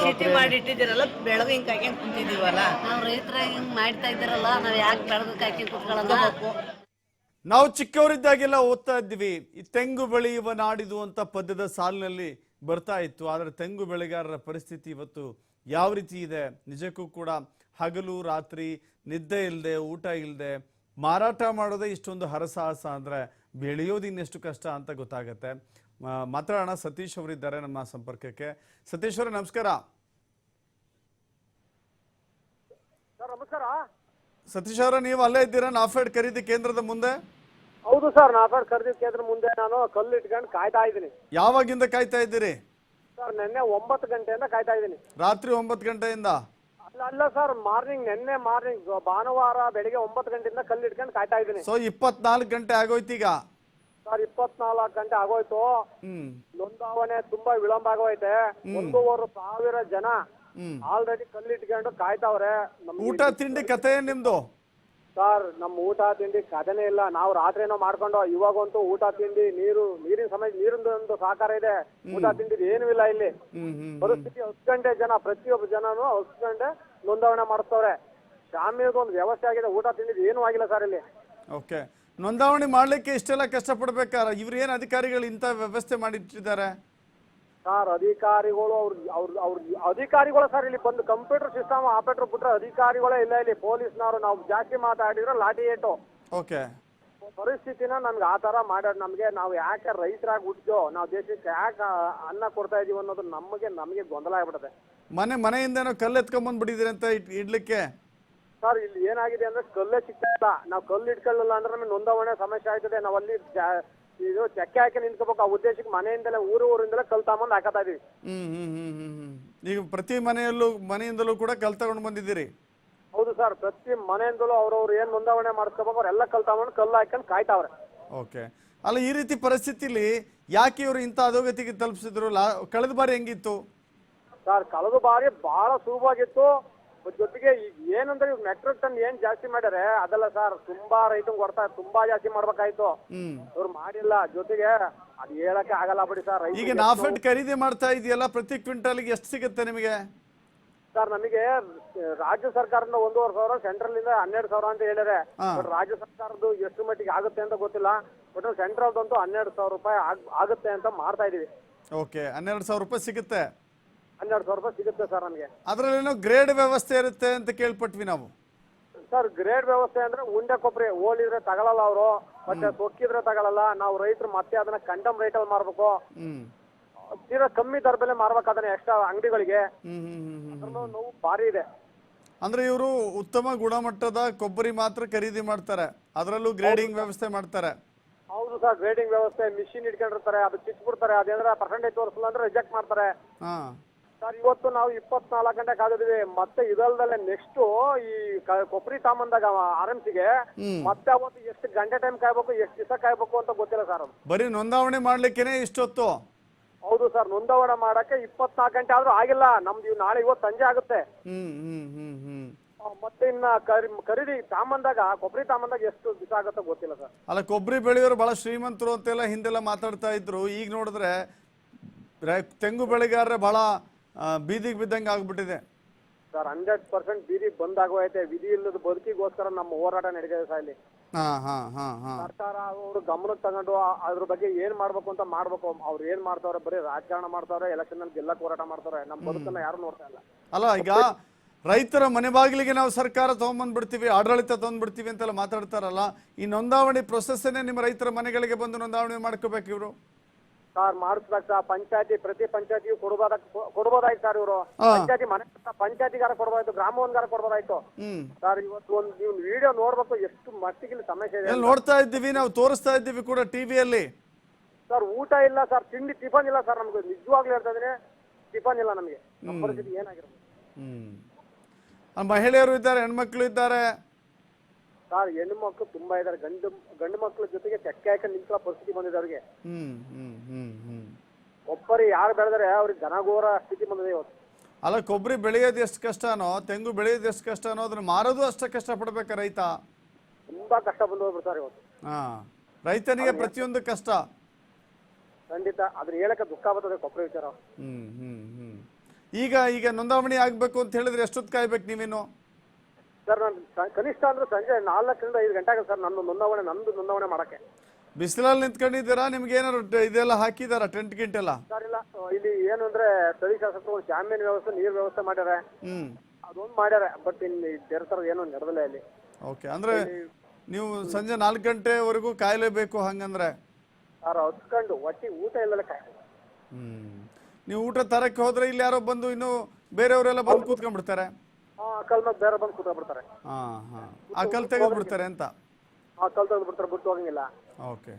ಸ್ಥಿತಿ ಮಾಡಿಟ್ಟಿದ್ದೀರಲ್ಲ ಹಿಂಗ್ ಕಾಕಿ ಕುಂತಿದೀವಲ್ಲ ನಾವು ರೈತರ ಹಿಂಗ್ ಮಾಡ್ತಾ ಇದ್ದಾರಲ್ಲ ನಾವ್ ಯಾಕೆ ಬೆಳಗ್ಗೆ ಕಾಕಿ ಕುತ್ಕೊಳ್ಳಲ್ಲ? ನಾವು ಚಿಕ್ಕವರಿದ್ದಾಗೆಲ್ಲ ಓದ್ತಾ ಇದ್ವಿ. ಈ ತೆಂಗು ಬೆಳೆಯುವ ನಾಡಿದು ಅಂತ ಪದ್ಯದ ಸಾಲಿನಲ್ಲಿ ಬರ್ತಾ ಇತ್ತು. ಆದರೆ ತೆಂಗು ಬೆಳೆಗಾರರ ಪರಿಸ್ಥಿತಿ ಇವತ್ತು ಯಾವ ರೀತಿ ಇದೆ? ನಿಜಕ್ಕೂ ಕೂಡ ಹಗಲು ರಾತ್ರಿ ನಿದ್ದೆ ಇಲ್ಲದೆ ಊಟ ಇಲ್ಲದೆ ಮಾರಾಟ ಮಾಡೋದೇ ಇಷ್ಟೊಂದು ಹರಸಾಹಸ ಅಂದರೆ ಬೆಳೆಯೋದು ಇನ್ನೆಷ್ಟು ಕಷ್ಟ ಅಂತ ಗೊತ್ತಾಗತ್ತೆ. ಮಾತಾಡೋಣ ಸತೀಶ್ ಅವರಿದ್ದಾರೆ ನಮ್ಮ ಸಂಪರ್ಕಕ್ಕೆ. ಸತೀಶ್ ಅವರೇ ನಮಸ್ಕಾರ. ಸತೀಶ್ ಅವರ ನೀವು ಅಲ್ಲೇ ಇದ್ದೀರಾ? ನಾಫೆಡ್ ಖರೀದಿ ಕೇಂದ್ರದ ಮುಂದೆ? ಹೌದು ಸರ್ ನಾಫೆಡ್ ಖರೀದಿ ಕೇಂದ್ರ ಮುಂದೆ ನಾನು ಕಲ್ಲು ಇಟ್ಕೊಂಡು ಕಾಯ್ತಾ ಇದ್ದೀನಿ. ಯಾವಾಗಿಂದ ಕಾಯ್ತಾ ಇದ್ದೀರಿ? ಸರ್ ನಿನ್ನೆ ಒಂಬತ್ತು ಗಂಟೆಯಿಂದ ಕಾಯ್ತಾ ಇದ್ದೀನಿ. ರಾತ್ರಿ ಒಂಬತ್ತು ಗಂಟೆಯಿಂದ? ಅಲ್ಲ ಅಲ್ಲ ಸರ್. ಮಾರ್ನಿಂಗ್ ನಿನ್ನೆ ಮಾರ್ನಿಂಗ್. ಭಾನುವಾರ ಬೆಳಿಗ್ಗೆ ಒಂಬತ್ತು ಗಂಟೆಯಿಂದ ಕಲ್ಲು ಇಟ್ಕೊಂಡು ಕಾಯ್ತಾ ಇದ್ದೀನಿ. ಸೊ ಇಪ್ಪತ್ನಾಲ್ಕು ಗಂಟೆ ಈಗ? ಸರ್ ಇಪ್ಪತ್ನಾಲ್ಕು ಗಂಟೆ ಆಗೋಯ್ತು. ಹ್ಮ್. ನೋಂದಾವಣೆ ತುಂಬಾ ವಿಳಂಬ ಆಗೋಯ್ತೆ. ಒಂದೂವರೆ ಸಾವಿರ ಜನ ಆಲ್ರೆಡಿ ಕಲ್ಲು ಇಟ್ಕೊಂಡು ಕಾಯ್ತಾವ್ರೆ. ನಮ್ಗೆ ಊಟ ತಿಂಡಿ ಕಥೆ ಏನ್ ನಿಮ್ದು? ಸರ್ ನಮ್ಮ ಊಟ ತಿಂಡಿ ಕದನೇ ಇಲ್ಲ. ನಾವು ರಾತ್ರಿನೋ ಮಾಡ್ಕೊಂಡು ಇವಾಗಂತೂ ಊಟ ತಿಂಡಿ ನೀರು ನೀರಿನ ಸಮಯ ನೀರಿಂದು ಒಂದು ಸಹಕಾರ ಇದೆ. ಊಟ ತಿಂಡಿ ಏನೂ ಇಲ್ಲ ಇಲ್ಲಿ. ಹ್ಮ್ ಹ್ಮ್. ಪರಿಸ್ಥಿತಿ ಹತ್ತು ಗಂಟೆ ಜನ ಪ್ರತಿಯೊಬ್ಬ ಜನನು ಹತ್ತು ಗಂಟೆ ನೋಂದಾವಣೆ ಮಾಡಿಸ್ತವ್ರೆ ಶಾಮಿಯಾಗ ಒಂದು ವ್ಯವಸ್ಥೆ ಆಗಿದೆ ಊಟ ತಿಂದಿದ್ದು ಏನೂ ಆಗಿಲ್ಲ ಸರ್ ಇಲ್ಲಿ. ಓಕೆ. ನೋಂದಾವಣಿ ಮಾಡ್ಲಿಕ್ಕೆ ಇಷ್ಟೆಲ್ಲ ಕಷ್ಟಪಡ್ಬೇಕಾರ ಇವ್ರು ಏನ್ ಅಧಿಕಾರಿಗಳು ಇಂಥ ವ್ಯವಸ್ಥೆ ಮಾಡಿಟ್ಟಿದ್ದಾರೆ? ಸರ್ ಅಧಿಕಾರಿಗಳು ಅವ್ರ ಅವ್ರ ಅವ್ರ ಅಧಿಕಾರಿಗಳು ಸರ್ ಇಲ್ಲಿ ಬಂದು ಕಂಪ್ಯೂಟರ್ ಸಿಸ್ಟಮ್ ಆಪರೇಟರ್ ಬಿಟ್ರೆ ಅಧಿಕಾರಿಗಳೇ ಇಲ್ಲ ಇಲ್ಲಿ. ಪೊಲೀಸ್ನವರು ನಾವು ಜಾಸ್ತಿ ಮಾತಾಡಿದ್ರೆ ಲಾಠಿ ಏಟು. ಓಕೆ. ಪರಿಸ್ಥಿತಿನ ನಮ್ಗೆ ಆ ಥರ ಮಾಡೋದು ನಮಗೆ ನಾವು ಯಾಕೆ ರೈತರಾಗಿ ಹುಟ್ಟಿದೋ ನಾವು ದೇಶಕ್ಕೆ ಯಾಕೆ ಅನ್ನ ಕೊಡ್ತಾ ಇದೀವಿ ಅನ್ನೋದು ನಮಗೆ ನಮಗೆ ಗೊಂದಲ ಆಗ್ಬಿಡುತ್ತೆ ಮನೆ ಮನೆಯಿಂದನೋ ಕಲ್ಲು ಎತ್ಕೊಂಡ್ಬಂದ್ಬಿಟ್ಟಿದ್ದೀರಿ ಅಂತ ಇಟ್- ಇಡ್ಲಿಕ್ಕೆ? ಸರ್ ಇಲ್ಲಿ ಏನಾಗಿದೆ ಅಂದ್ರೆ ಕಲ್ಲೇ ಸಿಗ್ತಾ ಇಲ್ಲ ನಾವು ಕಲ್ಲು ಇಟ್ಕೊಳ್ಳಲ್ಲ ಅಂದ್ರೆ ನಮಗೆ ನೋಂದಾವಣೆ ಸಮಸ್ಯೆ ಆಗ್ತದೆ. ನಾವು ಅಲ್ಲಿ ಜಾ- ಇದು ಚಕ್ಕೆ ಹಾಕಿ ನಿಂತ್ಕೋಬೇಕು. ಆ ಉದ್ದೇಶಕ್ಕೆ ಮನೆಯಿಂದಲೇ ಊರು ಊರಿಂದಲೇ ಕಲ್ ತಗೊಂಡ್ ಹಾಕತಾ ಇದೀವಿ. ಹ್ಮ್ ಹ್ಮ್ ಹ್ಮ್ ಹ್ಮ್ ಹ್ಮ್. ಈಗ ಪ್ರತಿ ಮನೆಯಲ್ಲೂ ಮನೆಯಿಂದಲೂ ಕೂಡ ಕಲ್ ತಗೊಂಡು ಬಂದಿದ್ದೀರಿ? ಸರ್ ಪ್ರತಿ ಮನೆಯಿಂದಲೂ ಅವ್ರವ್ರು ಏನ್ ನೋಂದಾವಣೆ ಮಾಡ್ಕೋಬೇಕು ಅವ್ರೆಲ್ಲ ಕಲ್ ತಗೊಂಡು ಕಲ್ಲು ಹಾಕೊಂಡು ಕಾಯ್ತಾವ್ರೆ. ಓಕೆ. ಅಲ್ಲ ಈ ರೀತಿ ಪರಿಸ್ಥಿತಿಲಿ ಯಾಕೆ ಇವರು ಇಂಥ ಅಧೋಗತಿಗೆ ತಲುಪಿಸಿದ್ರು? ಲಾ ಕಳೆದ ಬಾರಿ ಹೆಂಗಿತ್ತು? ಸರ್ ಕಳೆದ ಬಾರಿ ಬಹಳ ಸುಲಭವಾಗಿತ್ತು. ಜೊತೆಗೆ ಈಗ ಏನಂದ್ರೆ ಇವ್ ಮೆಟ್ರಿಕ್ ಟನ್ ಏನ್ ಜಾಸ್ತಿ ಮಾಡ್ಯಾರೆ ಅದಲ್ಲ ಸರ್ ತುಂಬಾ ರೈತಂಗ್ ಕೊಡ್ತಾ ತುಂಬಾ ಜಾಸ್ತಿ ಮಾಡ್ಬೇಕಾಯ್ತು. ಅವ್ರು ಇವ್ರು ಮಾಡಿಲ್ಲ. ಜೊತೆಗೆ ಅದ್ ಹೇಳಕ್ಕೆ ಆಗಲ್ಲ ಬಿಡಿ ಸರ್ ಈಗ ನಾಫೆಡ್ ಖರೀದಿ ಮಾಡ್ತಾ ಇದೆಯಲ್ಲ ಪ್ರತಿ ಕ್ವಿಂಟಲ್ಗೆ ಎಷ್ಟು ಸಿಗುತ್ತೆ ನಿಮಗೆ? ಸರ್ ನಮಗೆ ರಾಜ್ಯ ಸರ್ಕಾರದಿಂದ ಒಂದೂವರೆ ಸಾವಿರ ಸೆಂಟ್ರಲ್ ಇಂದ ಹನ್ನೆರಡು ಸಾವಿರ ಅಂತ ಹೇಳಿದ್ರೆ. ಬಟ್ ರಾಜ್ಯ ಸರ್ಕಾರದ್ದು ಎಷ್ಟು ಮಟ್ಟಿಗೆ ಆಗುತ್ತೆ ಅಂತ ಗೊತ್ತಿಲ್ಲ. ಬಟ್ ಸೆಂಟ್ರಲ್ ಅಂತೂ ಹನ್ನೆರಡು ಸಾವಿರ ರೂಪಾಯಿ ಆಗುತ್ತೆ ಅಂತ ಮಾಡ್ತಾ ಇದೀವಿ. ಓಕೆ ಹನ್ನೆರಡು ಸಾವಿರ ರೂಪಾಯಿ ಸಿಗುತ್ತೆ? ಹನ್ನೆರಡು ಸಾವಿರ ರೂಪಾಯಿ ಸಿಗುತ್ತೆ ಸರ್ ನಮಗೆ. ಅದರಲ್ಲೇನೋ ಗ್ರೇಡ್ ವ್ಯವಸ್ಥೆ ಇರುತ್ತೆ ಅಂತ ಕೇಳ್ಪಟ್ವಿ ನಾವು. ಸರ್ ಗ್ರೇಡ್ ವ್ಯವಸ್ಥೆ ಅಂದ್ರೆ ಉಂಡೆ ಕೊಬ್ಬರಿ ಹೋಲಿದ್ರೆ ತಗೊಳಲ್ಲ ಅವರು. ಮತ್ತೆ ತೊಕ್ಕಿದ್ರೆ ತಗೊಳಲ್ಲ. ನಾವು ರೈತರು ಮತ್ತೆ ಅದನ್ನ ಕಂಡಮ್ ರೇಟ್ ಅಲ್ಲಿ ಮಾರ್ಬೇಕು. ತೀರಾ ಕಮ್ಮಿ ದರ ಬೆಲೆ ಮಾರ್ಬೇಕು ಎಕ್ಸ್ಟ್ರಾ ಅಂಗಡಿಗಳಿಗೆ ನೋವು ಭಾರಿ ಇದೆ. ಅಂದ್ರೆ ಇವರು ಉತ್ತಮ ಗುಣಮಟ್ಟದ ಕೊಬ್ಬರಿ ಮಾತ್ರ ಖರೀದಿ ಮಾಡ್ತಾರೆ. ಅದರಲ್ಲೂ ಗ್ರೇಡಿಂಗ್ ವ್ಯವಸ್ಥೆ ಮಾಡ್ತಾರೆ. ಹೌದು ಸರ್ ಗ್ರೇಡಿಂಗ್ ವ್ಯವಸ್ಥೆ ಮಿಷಿನ್ ಇಟ್ಕೊಂಡಿರ್ತಾರೆ ಅದು ಚಿಚ್ಬಿಡ್ತಾರೆ ಅದೇನಾರ ಪರ್ಸೆಂಟೇಜ್ ತೋರಿಸಲ್ಲ ಅಂದ್ರೆ ರಿಜೆಕ್ಟ್ ಮಾಡ್ತಾರೆ. ಸರ್ ಇವತ್ತು ನಾವು ಇಪ್ಪತ್ನಾಲ್ಕು ಗಂಟೆ ಕಾದಿದ್ವಿ ಮತ್ತೆ ಇದಲ್ದಲೆ ನೆಕ್ಸ್ಟ್ ಈ ಕೊಬ್ಬರಿ ತಾಂಬಂದಾಗ ಆರ್ ಎಂ ಸಿಗೆ ಮತ್ತೆ ಅವತ್ತು ಎಷ್ಟು ಗಂಟೆ ಟೈಮ್ ಕಾಯ್ಬೇಕು ಎಷ್ಟು ದಿವಸ ಕಾಯ್ಬೇಕು ಅಂತ ಗೊತ್ತಿಲ್ಲ ಸರ್ ಬರೀ ನೋಂದಾವಣೆ ಮಾಡ್ಲಿಕ್ಕೆ ಇಷ್ಟೊತ್ತು. ಹೌದು ಸರ್ ನೋಂದಾವಣೆ ಮಾಡಕ್ಕೆ ಇಪ್ಪತ್ನಾಲ್ಕು ಗಂಟೆ ಆದ್ರೂ ಆಗಿಲ್ಲ. ನಮ್ದು ಇವ್ ನಾಳೆ ಇವತ್ತು ಸಂಜೆ ಆಗುತ್ತೆ. ಹ್ಮ್ ಹ್ಮ್ ಹ್ಮ್ ಹ್ಮ್. ಆ, ಮತ್ತೆ ಇನ್ನ ಕರಿ ಖರೀದಿ ತಾಮಂದಾಗ ಕೊಬ್ಬರಿ ತಾಮಂದಾಗ ಎಷ್ಟು ದಿವಸ ಆಗುತ್ತೋ ಗೊತ್ತಿಲ್ಲ ಸರ್. ಅಲ್ಲ ಕೊಬ್ಬರಿ ಬೆಳೆಯೋರು ಬಹಳ ಶ್ರೀಮಂತರು ಅಂತೆಲ್ಲ ಹಿಂದೆಲ್ಲ ಮಾತಾಡ್ತಾ ಇದ್ರು. ಈಗ ನೋಡಿದ್ರೆ ರೈ- ತೆಂಗು ಬೆಳೆಗಾರರೇ ಬಹಳ ಆ, ಬೀದಿಗೆ ಬಿದ್ದಂಗೆ ಆಗ್ಬಿಟ್ಟಿದೆ. ಸರ್ ಹಂಡ್ರೆಡ್ ಪರ್ಸೆಂಟ್ ಬೀದಿ ಬಂದಾಗೋಯ್ತೆ ವಿಧಿ ಇಲ್ಲದ ಬದುಕಿಗೋಸ್ಕರ ನಮ್ಮ ಹೋರಾಟ ನಡೀತಿದೆ ಸರ್ ಇಲ್ಲಿ. ಹಾ ಹಾ ಹಾ ಹಾ. ಸರ್ಕಾರ ಅವರು ಗಮನ ತಗೊಂಡು ಆ- ಅದ್ರ ಬಗ್ಗೆ ಏನ್ ಮಾಡ್ಬೇಕು ಅಂತ ಮಾಡ್ಬೇಕು. ಅವ್ರು ಏನ್ ಮಾಡ್ತಾವ್ರೆ? ಬರೀ ರಾಜಕಾರಣ ಮಾಡ್ತಾವ್ರೆ ಎಲೆಕ್ಷನ್ ಅಲ್ಲಿ ಗೆಲ್ಲಕ್ ಹೋರಾಟ ಮಾಡ್ತಾರೆ ನಮ್ಮ ಬದುಕನ್ನ ಯಾರು ನೋಡ್ತಾ ಇಲ್ಲ. ಅಲ್ಲ ಈಗ ರೈತರ ಮನೆ ಬಾಗಿಲಿಗೆ ನಾವು ಸರ್ಕಾರ ತಗೊಂಬಂದ್ಬಿಡ್ತೀವಿ ಆಡಳಿತ ತಗೊಂಡ್ಬಿಡ್ತೀವಿ ಅಂತೆಲ್ಲ ಮಾತಾಡ್ತಾರಲ್ಲ ಈ ನೋಂದಾವಣಿ ಪ್ರೊಸೆಸ್ಸನ್ನೇ ನಿಮ್ಮ ರೈತರ ಮನೆಗಳಿಗೆ ಬಂದು ನೋಂದಾವಣಿ ಮಾಡ್ಕೋಬೇಕು ಇವರು. ಸರ್ ಮಾಡಿಸ್ಬೇಕು ಸರ್ ಪಂಚಾಯತಿ ಪ್ರತಿ ಪಂಚಾಯತಿಯು ಕೊಡ್ಬೋದ ಕೊಡ್ಬೋದಾಯ್ತು ಸರ್ ಇವರು. ಹಾ. ಪಂಚಾಯತಿ ಮನೆ ಪಂಚಾಯತಿಗಾರ ಕೊಡ್ಬೋದಾಯ್ತು ಗ್ರಾಮ ಒಂದ್ಗಾರ ಕೊಡ್ಬೋದಾಯ್ತು. ಹ್ಮ್. ಸರ್ ಇವತ್ತು ಒಂದು ನೀವು ವಿಡಿಯೋ ನೋಡ್ಬೇಕು ಎಷ್ಟು ಮಟ್ಟಿಗೆ ಇಲ್ಲಿ ಸಮಸ್ಯೆ ಇದೆ ನೋಡ್ತಾ ಇದ್ದೀವಿ ನಾವು ತೋರಿಸ್ತಾ ಇದ್ದೀವಿ ಕೂಡ ಟಿವಿಯಲ್ಲಿ ಸರ್ ಊಟ ಇಲ್ಲ ಸರ್ ತಿಂಡಿ ಟಿಫನ್ ಇಲ್ಲ ಸರ್ ನಮ್ಗೆ. ನಿಜವಾಗ್ಲೂ ಹೇಳ್ತಾ ಇದೀನಿ ಟಿಫನ್ ಇಲ್ಲ ನಮಗೆ. ನಮ್ಮ ಪರಿಸ್ಥಿತಿ ಏನಾಗಿರೋದು ಹ್ಮ್. ಆ ಮಹಿಳೆಯರು ಇದ್ದಾರೆ ಹೆಣ್ಮಕ್ಳು ಇದ್ದಾರೆ. ಸರ್ ಹೆಣ್ಣು ಮಕ್ಕಳು ತುಂಬಾ ಇದಾರೆ ಗಂಡು ಗಂಡು ಮಕ್ಕಳ ಜೊತೆಗೆ ಚಕ್ಕೆ ಹಾಕಿ ನಿಂತ ಪರಿಸ್ಥಿತಿ ಬಂದಿದೆ ಅವ್ರಿಗೆ. ಹ್ಮ್ ಹ್ಮ್ ಹ್ಮ್ ಹ್ಮ್. ಒಬ್ಬರಿ ಯಾರು ಬೆಳೆದ್ರೆ ಅವ್ರಿಗೆ ಜನಗೋರ ಸ್ಥಿತಿ ಬಂದಿದೆ ಇವತ್ತು. ಅಲ್ಲ ಕೊಬ್ಬರಿ ಬೆಳೆಯೋದು ಎಷ್ಟು ಕಷ್ಟನೋ ತೆಂಗು ಬೆಳೆಯೋದು ಎಷ್ಟು ಕಷ್ಟನೋ ಅದನ್ನ ಮಾರೋದು ಅಷ್ಟೇ ಕಷ್ಟಪಡ್ಬೇಕಾ ರೈತ? ತುಂಬಾ ಕಷ್ಟ ಬಂದು ಹೋಗ್ಬಿಡ್ತಾರೆ ಇವತ್ತು. ಹಾ ರೈತನಿಗೆ ಪ್ರತಿಯೊಂದು ಕಷ್ಟ. ಖಂಡಿತ ಅದ್ರ ಹೇಳಕ್ಕೆ ದುಃಖ ಬರ್ತದೆ ಕೊಬ್ಬರಿ ವಿಚಾರ. ಹ್ಮ್ ಹ್ಮ್ ಹ್ಮ್. ಈಗ ಈಗ ನೋಂದಾವಣಿ ಆಗ್ಬೇಕು ಅಂತ ಹೇಳಿದ್ರೆ ಎಷ್ಟೊತ್ತು ಕಾಯ್ಬೇಕು ನೀವೇನು ಸರ್ ನಾನು ಕನಿಷ್ಠ ಅಂದ್ರೆ ಸಂಜೆ ನಾಲ್ಕರಿಂದ ಐದು ಗಂಟೆ ಆಗುತ್ತೆ ಸರ್ ನನ್ನ ನೋಂದಾವಣೆ ನಂದು ನೋಂದಾವಣೆ ಮಾಡಕ್ಕೆ. ಬಿಸಿಲಲ್ಲಿ ನಿಂತ್ಕೊಂಡಿದ್ದೀರಾ? ನಿಮ್ಗೆ ಏನಾದ್ರು ಇದೆಲ್ಲ ಹಾಕಿದಾರ ಟೆಂಟ್ ಗಿಂಟ್ ಎಲ್ಲ ಸರ್ ಇಲ್ಲ. ಇಲ್ಲಿ ಏನು ಅಂದ್ರೆ ಸ್ಥಳೀಯ ಶಾಸಕರು ಒಂದು ಶಾಮಿಯಾನ ವ್ಯವಸ್ಥೆ ನೀರ್ ವ್ಯವಸ್ಥೆ ಮಾಡ್ಯಾರ. ಹ್ಮ್. ಅದೊಂದು ಮಾಡ್ಯಾರ ಬಟ್ ಇನ್ನು ಬೇರೆ ಥರ ಏನೋ ನಡೆದಿಲ್ಲ ಇಲ್ಲಿ. ಓಕೆ ಅಂದ್ರೆ ನೀವು ಸಂಜೆ ನಾಲ್ಕು ಗಂಟೆವರೆಗೂ ಕಾಯಲೇಬೇಕು ಹಂಗಂದ್ರೆ? ಸರ್ ಹತ್ಕೊಂಡು ಒಟ್ಟಿ ಊಟ ಇಲ್ಲಲ್ಲ ಕಾಯ್ ಹ್ಮ್. ನೀವು ಊಟ ತರಕ್ಕೆ ಹೋದ್ರೆ ಇಲ್ಲಿ ಯಾರೋ ಬಂದು ಇನ್ನು ಬೇರೆಯವರೆಲ್ಲ ಬಂದು ಕೂತ್ಕೊಂಡ್ಬಿಡ್ತಾರೆ. ಕಲ್ ಮೇಲೆ ಬೇರೆ ಬಂದು ಕೂತ್ಬಿಡ್ತಾರೆ ಹಾ ಹಾ. ಆ ಕಲ್ ತೆಗೆದ್ಬಿಡ್ತಾರೆ ಅಂತ? ಆ ಕಲ್ ತೆಗೆದು ಬಿಡ್ತಾರೆ ಬಿಟ್ಟು ಹೋಗಂಗಿಲ್ಲ ಓಕೆ.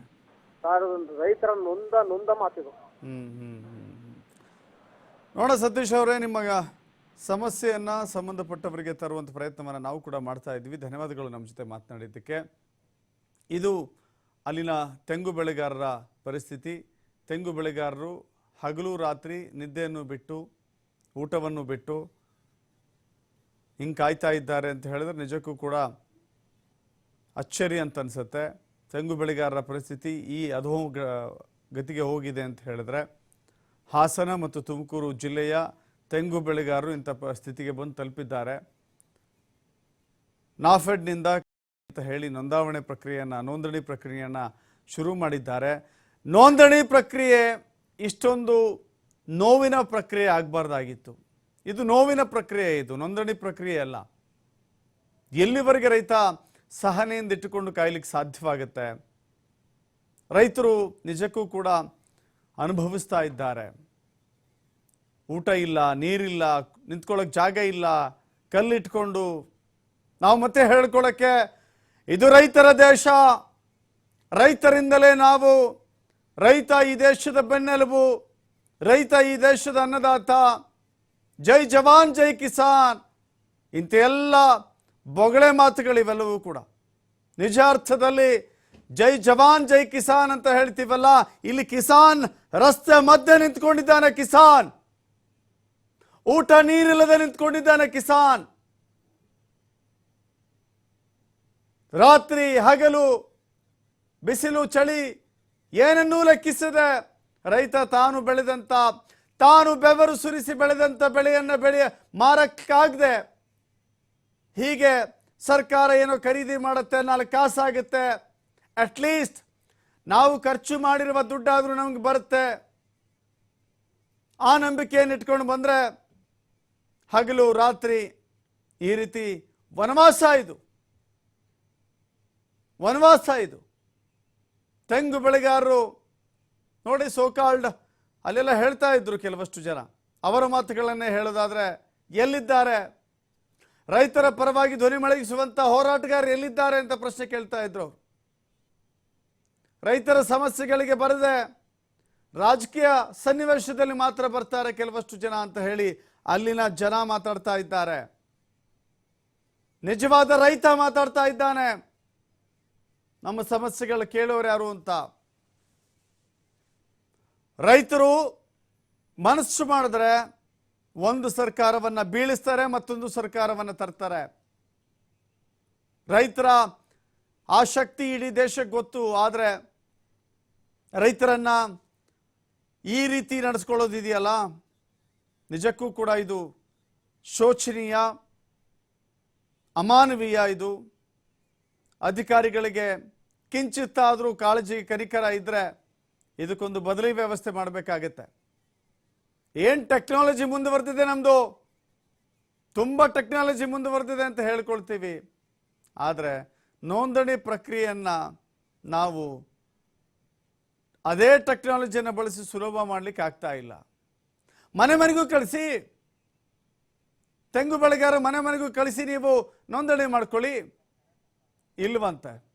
ಸರ್ ರೈತರ ನೊಂದ ನೊಂದ ಮಾತಿದು ಹ್ಮ್ ಹ್ಮ್ ಹ್ಮ್ ಹ್ಮ್. ನೋಡ ಸತೀಶ್ ಅವರೇ ನಿಮ್ಮ ಸಮಸ್ಯೆಯನ್ನ ಸಂಬಂಧಪಟ್ಟವರಿಗೆ ತರುವಂಥ ಪ್ರಯತ್ನವನ್ನು ನಾವು ಕೂಡ ಮಾಡ್ತಾ ಇದ್ವಿ ಧನ್ಯವಾದಗಳು ನಮ್ಮ ಜೊತೆ ಮಾತನಾಡಿದ್ದಕ್ಕೆ. ಇದು ಅಲ್ಲಿನ ತೆಂಗು ಬೆಳೆಗಾರರ ಪರಿಸ್ಥಿತಿ. ತೆಂಗು ಬೆಳೆಗಾರರು ಹಗಲು ರಾತ್ರಿ ನಿದ್ದೆಯನ್ನು ಬಿಟ್ಟು ಊಟವನ್ನು ಬಿಟ್ಟು ಹಿಂಗೆ ಕಾಯ್ತಾ ಇದ್ದಾರೆ ಅಂತ ಹೇಳಿದ್ರೆ ನಿಜಕ್ಕೂ ಕೂಡ ಅಚ್ಚರಿ ಅಂತ ಅನಿಸುತ್ತೆ. ತೆಂಗು ಬೆಳೆಗಾರರ ಪರಿಸ್ಥಿತಿ ಈ ಅಧೋ ಗತಿಗೆ ಹೋಗಿದೆ ಅಂತ ಹೇಳಿದ್ರೆ ಹಾಸನ ಮತ್ತು ತುಮಕೂರು ಜಿಲ್ಲೆಯ ತೆಂಗು ಬೆಳೆಗಾರರು ಇಂಥ ಸ್ಥಿತಿಗೆ ಬಂದು ತಲುಪಿದ್ದಾರೆ. ನಾಫೆಡ್ನಿಂದ ಅಂತ ಹೇಳಿ ನೋಂದಾವಣೆ ಪ್ರಕ್ರಿಯೆಯನ್ನು, ನೋಂದಣಿ ಪ್ರಕ್ರಿಯೆಯನ್ನು ಶುರು ಮಾಡಿದ್ದಾರೆ. ನೋಂದಣಿ ಪ್ರಕ್ರಿಯೆ ಇಷ್ಟೊಂದು ನೋವಿನ ಪ್ರಕ್ರಿಯೆ ಆಗಬಾರ್ದಾಗಿತ್ತು. ಇದು ನೋವಿನ ಪ್ರಕ್ರಿಯೆ ಇದು, ನೋಂದಣಿ ಪ್ರಕ್ರಿಯೆ ಅಲ್ಲ. ಎಲ್ಲಿವರೆಗೆ ರೈತ ಸಹನೆಯಿಂದ ಇಟ್ಟುಕೊಂಡು ಕಾಯ್ಲಿಕ್ಕೆ ಸಾಧ್ಯವಾಗುತ್ತೆ? ರೈತರು ನಿಜಕ್ಕೂ ಕೂಡ ಅನುಭವಿಸ್ತಾ ಇದ್ದಾರೆ. ಊಟ ಇಲ್ಲ, ನೀರಿಲ್ಲ, ನಿಂತ್ಕೊಳ್ಳೋಕೆ ಜಾಗ ಇಲ್ಲ, ಕಲ್ಲಿಟ್ಕೊಂಡು ನಾವು ಮತ್ತೆ ಹೇಳ್ಕೊಳ್ಳೋಕ್ಕೆ ಇದು ರೈತರ ದೇಶ. ರೈತರಿಂದಲೇ ನಾವು ರೈತ ಈ ದೇಶದ ಬೆನ್ನೆಲುಬು, ರೈತ ಈ ದೇಶದ ಅನ್ನದಾತ. ಜೈ ಜವಾನ್, ಜೈ ಕಿಸಾನ್. ಇಂಥ ಎಲ್ಲ ಬೊಗಳೆ ಮಾತುಗಳಿವೆಲ್ಲವೂ ಕೂಡ. ನಿಜ ಅರ್ಥದಲ್ಲಿ ಜೈ ಜವಾನ್, ಜೈ ಕಿಸಾನ್ ಅಂತ ಹೇಳ್ತೀವಲ್ಲ, ಇಲ್ಲಿ ಕಿಸಾನ್ ರಸ್ತೆ ಮಧ್ಯೆ ನಿಂತ್ಕೊಂಡಿದ್ದಾನೆ ಕಿಸಾನ್. ಊಟ ನೀರಿಲ್ಲದೆ ನಿಂತ್ಕೊಂಡಿದ್ದಾನೆ ಕಿಸಾನ್. ರಾತ್ರಿ ಹಗಲು, ಬಿಸಿಲು, ಚಳಿ ಏನನ್ನೂ ಲೆಕ್ಕಿಸದೆ ರೈತ ತಾನು ಬೆಳೆದಂತ ತಾನು ಬೆವರು ಸುರಿಸಿ ಬೆಳೆದಂಥ ಬೆಳೆಯನ್ನು ಬೆಳೆಯ ಮಾರಕ್ಕಾಗದೆ ಹೀಗೆ ಸರ್ಕಾರ ಏನೋ ಖರೀದಿ ಮಾಡುತ್ತೆ ನಾಲ್ಕು ಕಾಸಾಗುತ್ತೆ. ಅಟ್ಲೀಸ್ಟ್ ನಾವು ಖರ್ಚು ಮಾಡಿರುವ ದುಡ್ಡಾದರೂ ನಮ್ಗೆ ಬರುತ್ತೆ. ಆ ನಂಬಿಕೆಯನ್ನು ಇಟ್ಕೊಂಡು ಬಂದರೆ ಹಗಲು ರಾತ್ರಿ ಈ ರೀತಿ ವನವಾಸ ಇದು. ವನವಾಸ ಇದು. ತೆಂಗು ಬೆಳೆಗಾರರು ನೋಡಿ ಸೋಕಾಲ್ಡ್ ಅಲ್ಲೆಲ್ಲ ಹೇಳ್ತಾ ಇದ್ರು ಕೆಲವಷ್ಟು ಜನ. ಅವರ ಮಾತುಗಳನ್ನೇ ಹೇಳೋದಾದ್ರೆ, ಎಲ್ಲಿದ್ದಾರೆ? ರೈತರ ಪರವಾಗಿ ಧ್ವನಿ ಮೊಳಗಿಸುವಂತ ಹೋರಾಟಗಾರರು ಎಲ್ಲಿದ್ದಾರೆ? ಅಂತ ಪ್ರಶ್ನೆ ಕೇಳ್ತಾ ಇದ್ರು. ರೈತರ ಸಮಸ್ಯೆಗಳಿಗೆ ಬರದೆ ರಾಜಕೀಯ ಸನ್ನಿವೇಶದಲ್ಲಿ ಮಾತ್ರ ಬರ್ತಾರೆ ಕೆಲವಷ್ಟು ಜನ ಅಂತ ಹೇಳಿ ಅಲ್ಲಿನ ಜನ ಮಾತಾಡ್ತಾ ಇದ್ದಾರೆ. ನಿಜವಾದ ರೈತ ಮಾತಾಡ್ತಾ ಇದ್ದಾನೆ. ನಮ್ಮ ಸಮಸ್ಯೆಗಳು ಕೇಳೋರು ಯಾರು ಅಂತ. ರೈತರು ಮನಸ್ಸು ಮಾಡಿದ್ರೆ ಒಂದು ಸರ್ಕಾರವನ್ನು ಬೀಳಿಸ್ತಾರೆ, ಮತ್ತೊಂದು ಸರ್ಕಾರವನ್ನು ತರ್ತಾರೆ. ರೈತರ ಆ ಶಕ್ತಿ ಇಡೀ ದೇಶಕ್ಕೆ ಗೊತ್ತು, ಆದರೆ ರೈತರನ್ನ ಈ ರೀತಿ ನಡೆಸ್ಕೊಳ್ಳೋದಿದೆಯಲ್ಲ? ನಿಜಕ್ಕೂ ಕೂಡ ಇದು ಶೋಚನೀಯ, ಅಮಾನವೀಯ ಇದು. ಅಧಿಕಾರಿಗಳಿಗೆ ಕಿಂಚಿತ್ತಾದರೂ ಕಾಳಜಿ ಕನಿಕರ ಇದ್ದರೆ ಇದಕ್ಕೊಂದು ಬದಲಿ ವ್ಯವಸ್ಥೆ ಮಾಡಬೇಕಾಗತ್ತೆ. ಏನು ಟೆಕ್ನಾಲಜಿ ಮುಂದುವರೆದಿದೆ ನಮ್ಮದು ತುಂಬ ಟೆಕ್ನಾಲಜಿ ಮುಂದುವರೆದಿದೆ ಅಂತ ಹೇಳ್ಕೊಳ್ತೀವಿ. ಆದರೆ ನೋಂದಣಿ ಪ್ರಕ್ರಿಯೆಯನ್ನು ನಾವು ಅದೇ ಟೆಕ್ನಾಲಜಿಯನ್ನು ಬಳಸಿ ಸುಲಭ ಮಾಡಲಿಕ್ಕೆ ಆಗ್ತಾ ಇಲ್ಲ. ಮನೆ ಮನೆಗೂ ಕಳಿಸಿ. ತೆಂಗು ಬೆಳೆಗಾರ ಮನೆ ಮನೆಗೂ ಕಳಿಸಿ ನೀವು ನೋಂದಣಿ ಮಾಡ್ಕೊಳ್ಳಿ. ಇಲ್ವಂತೆ.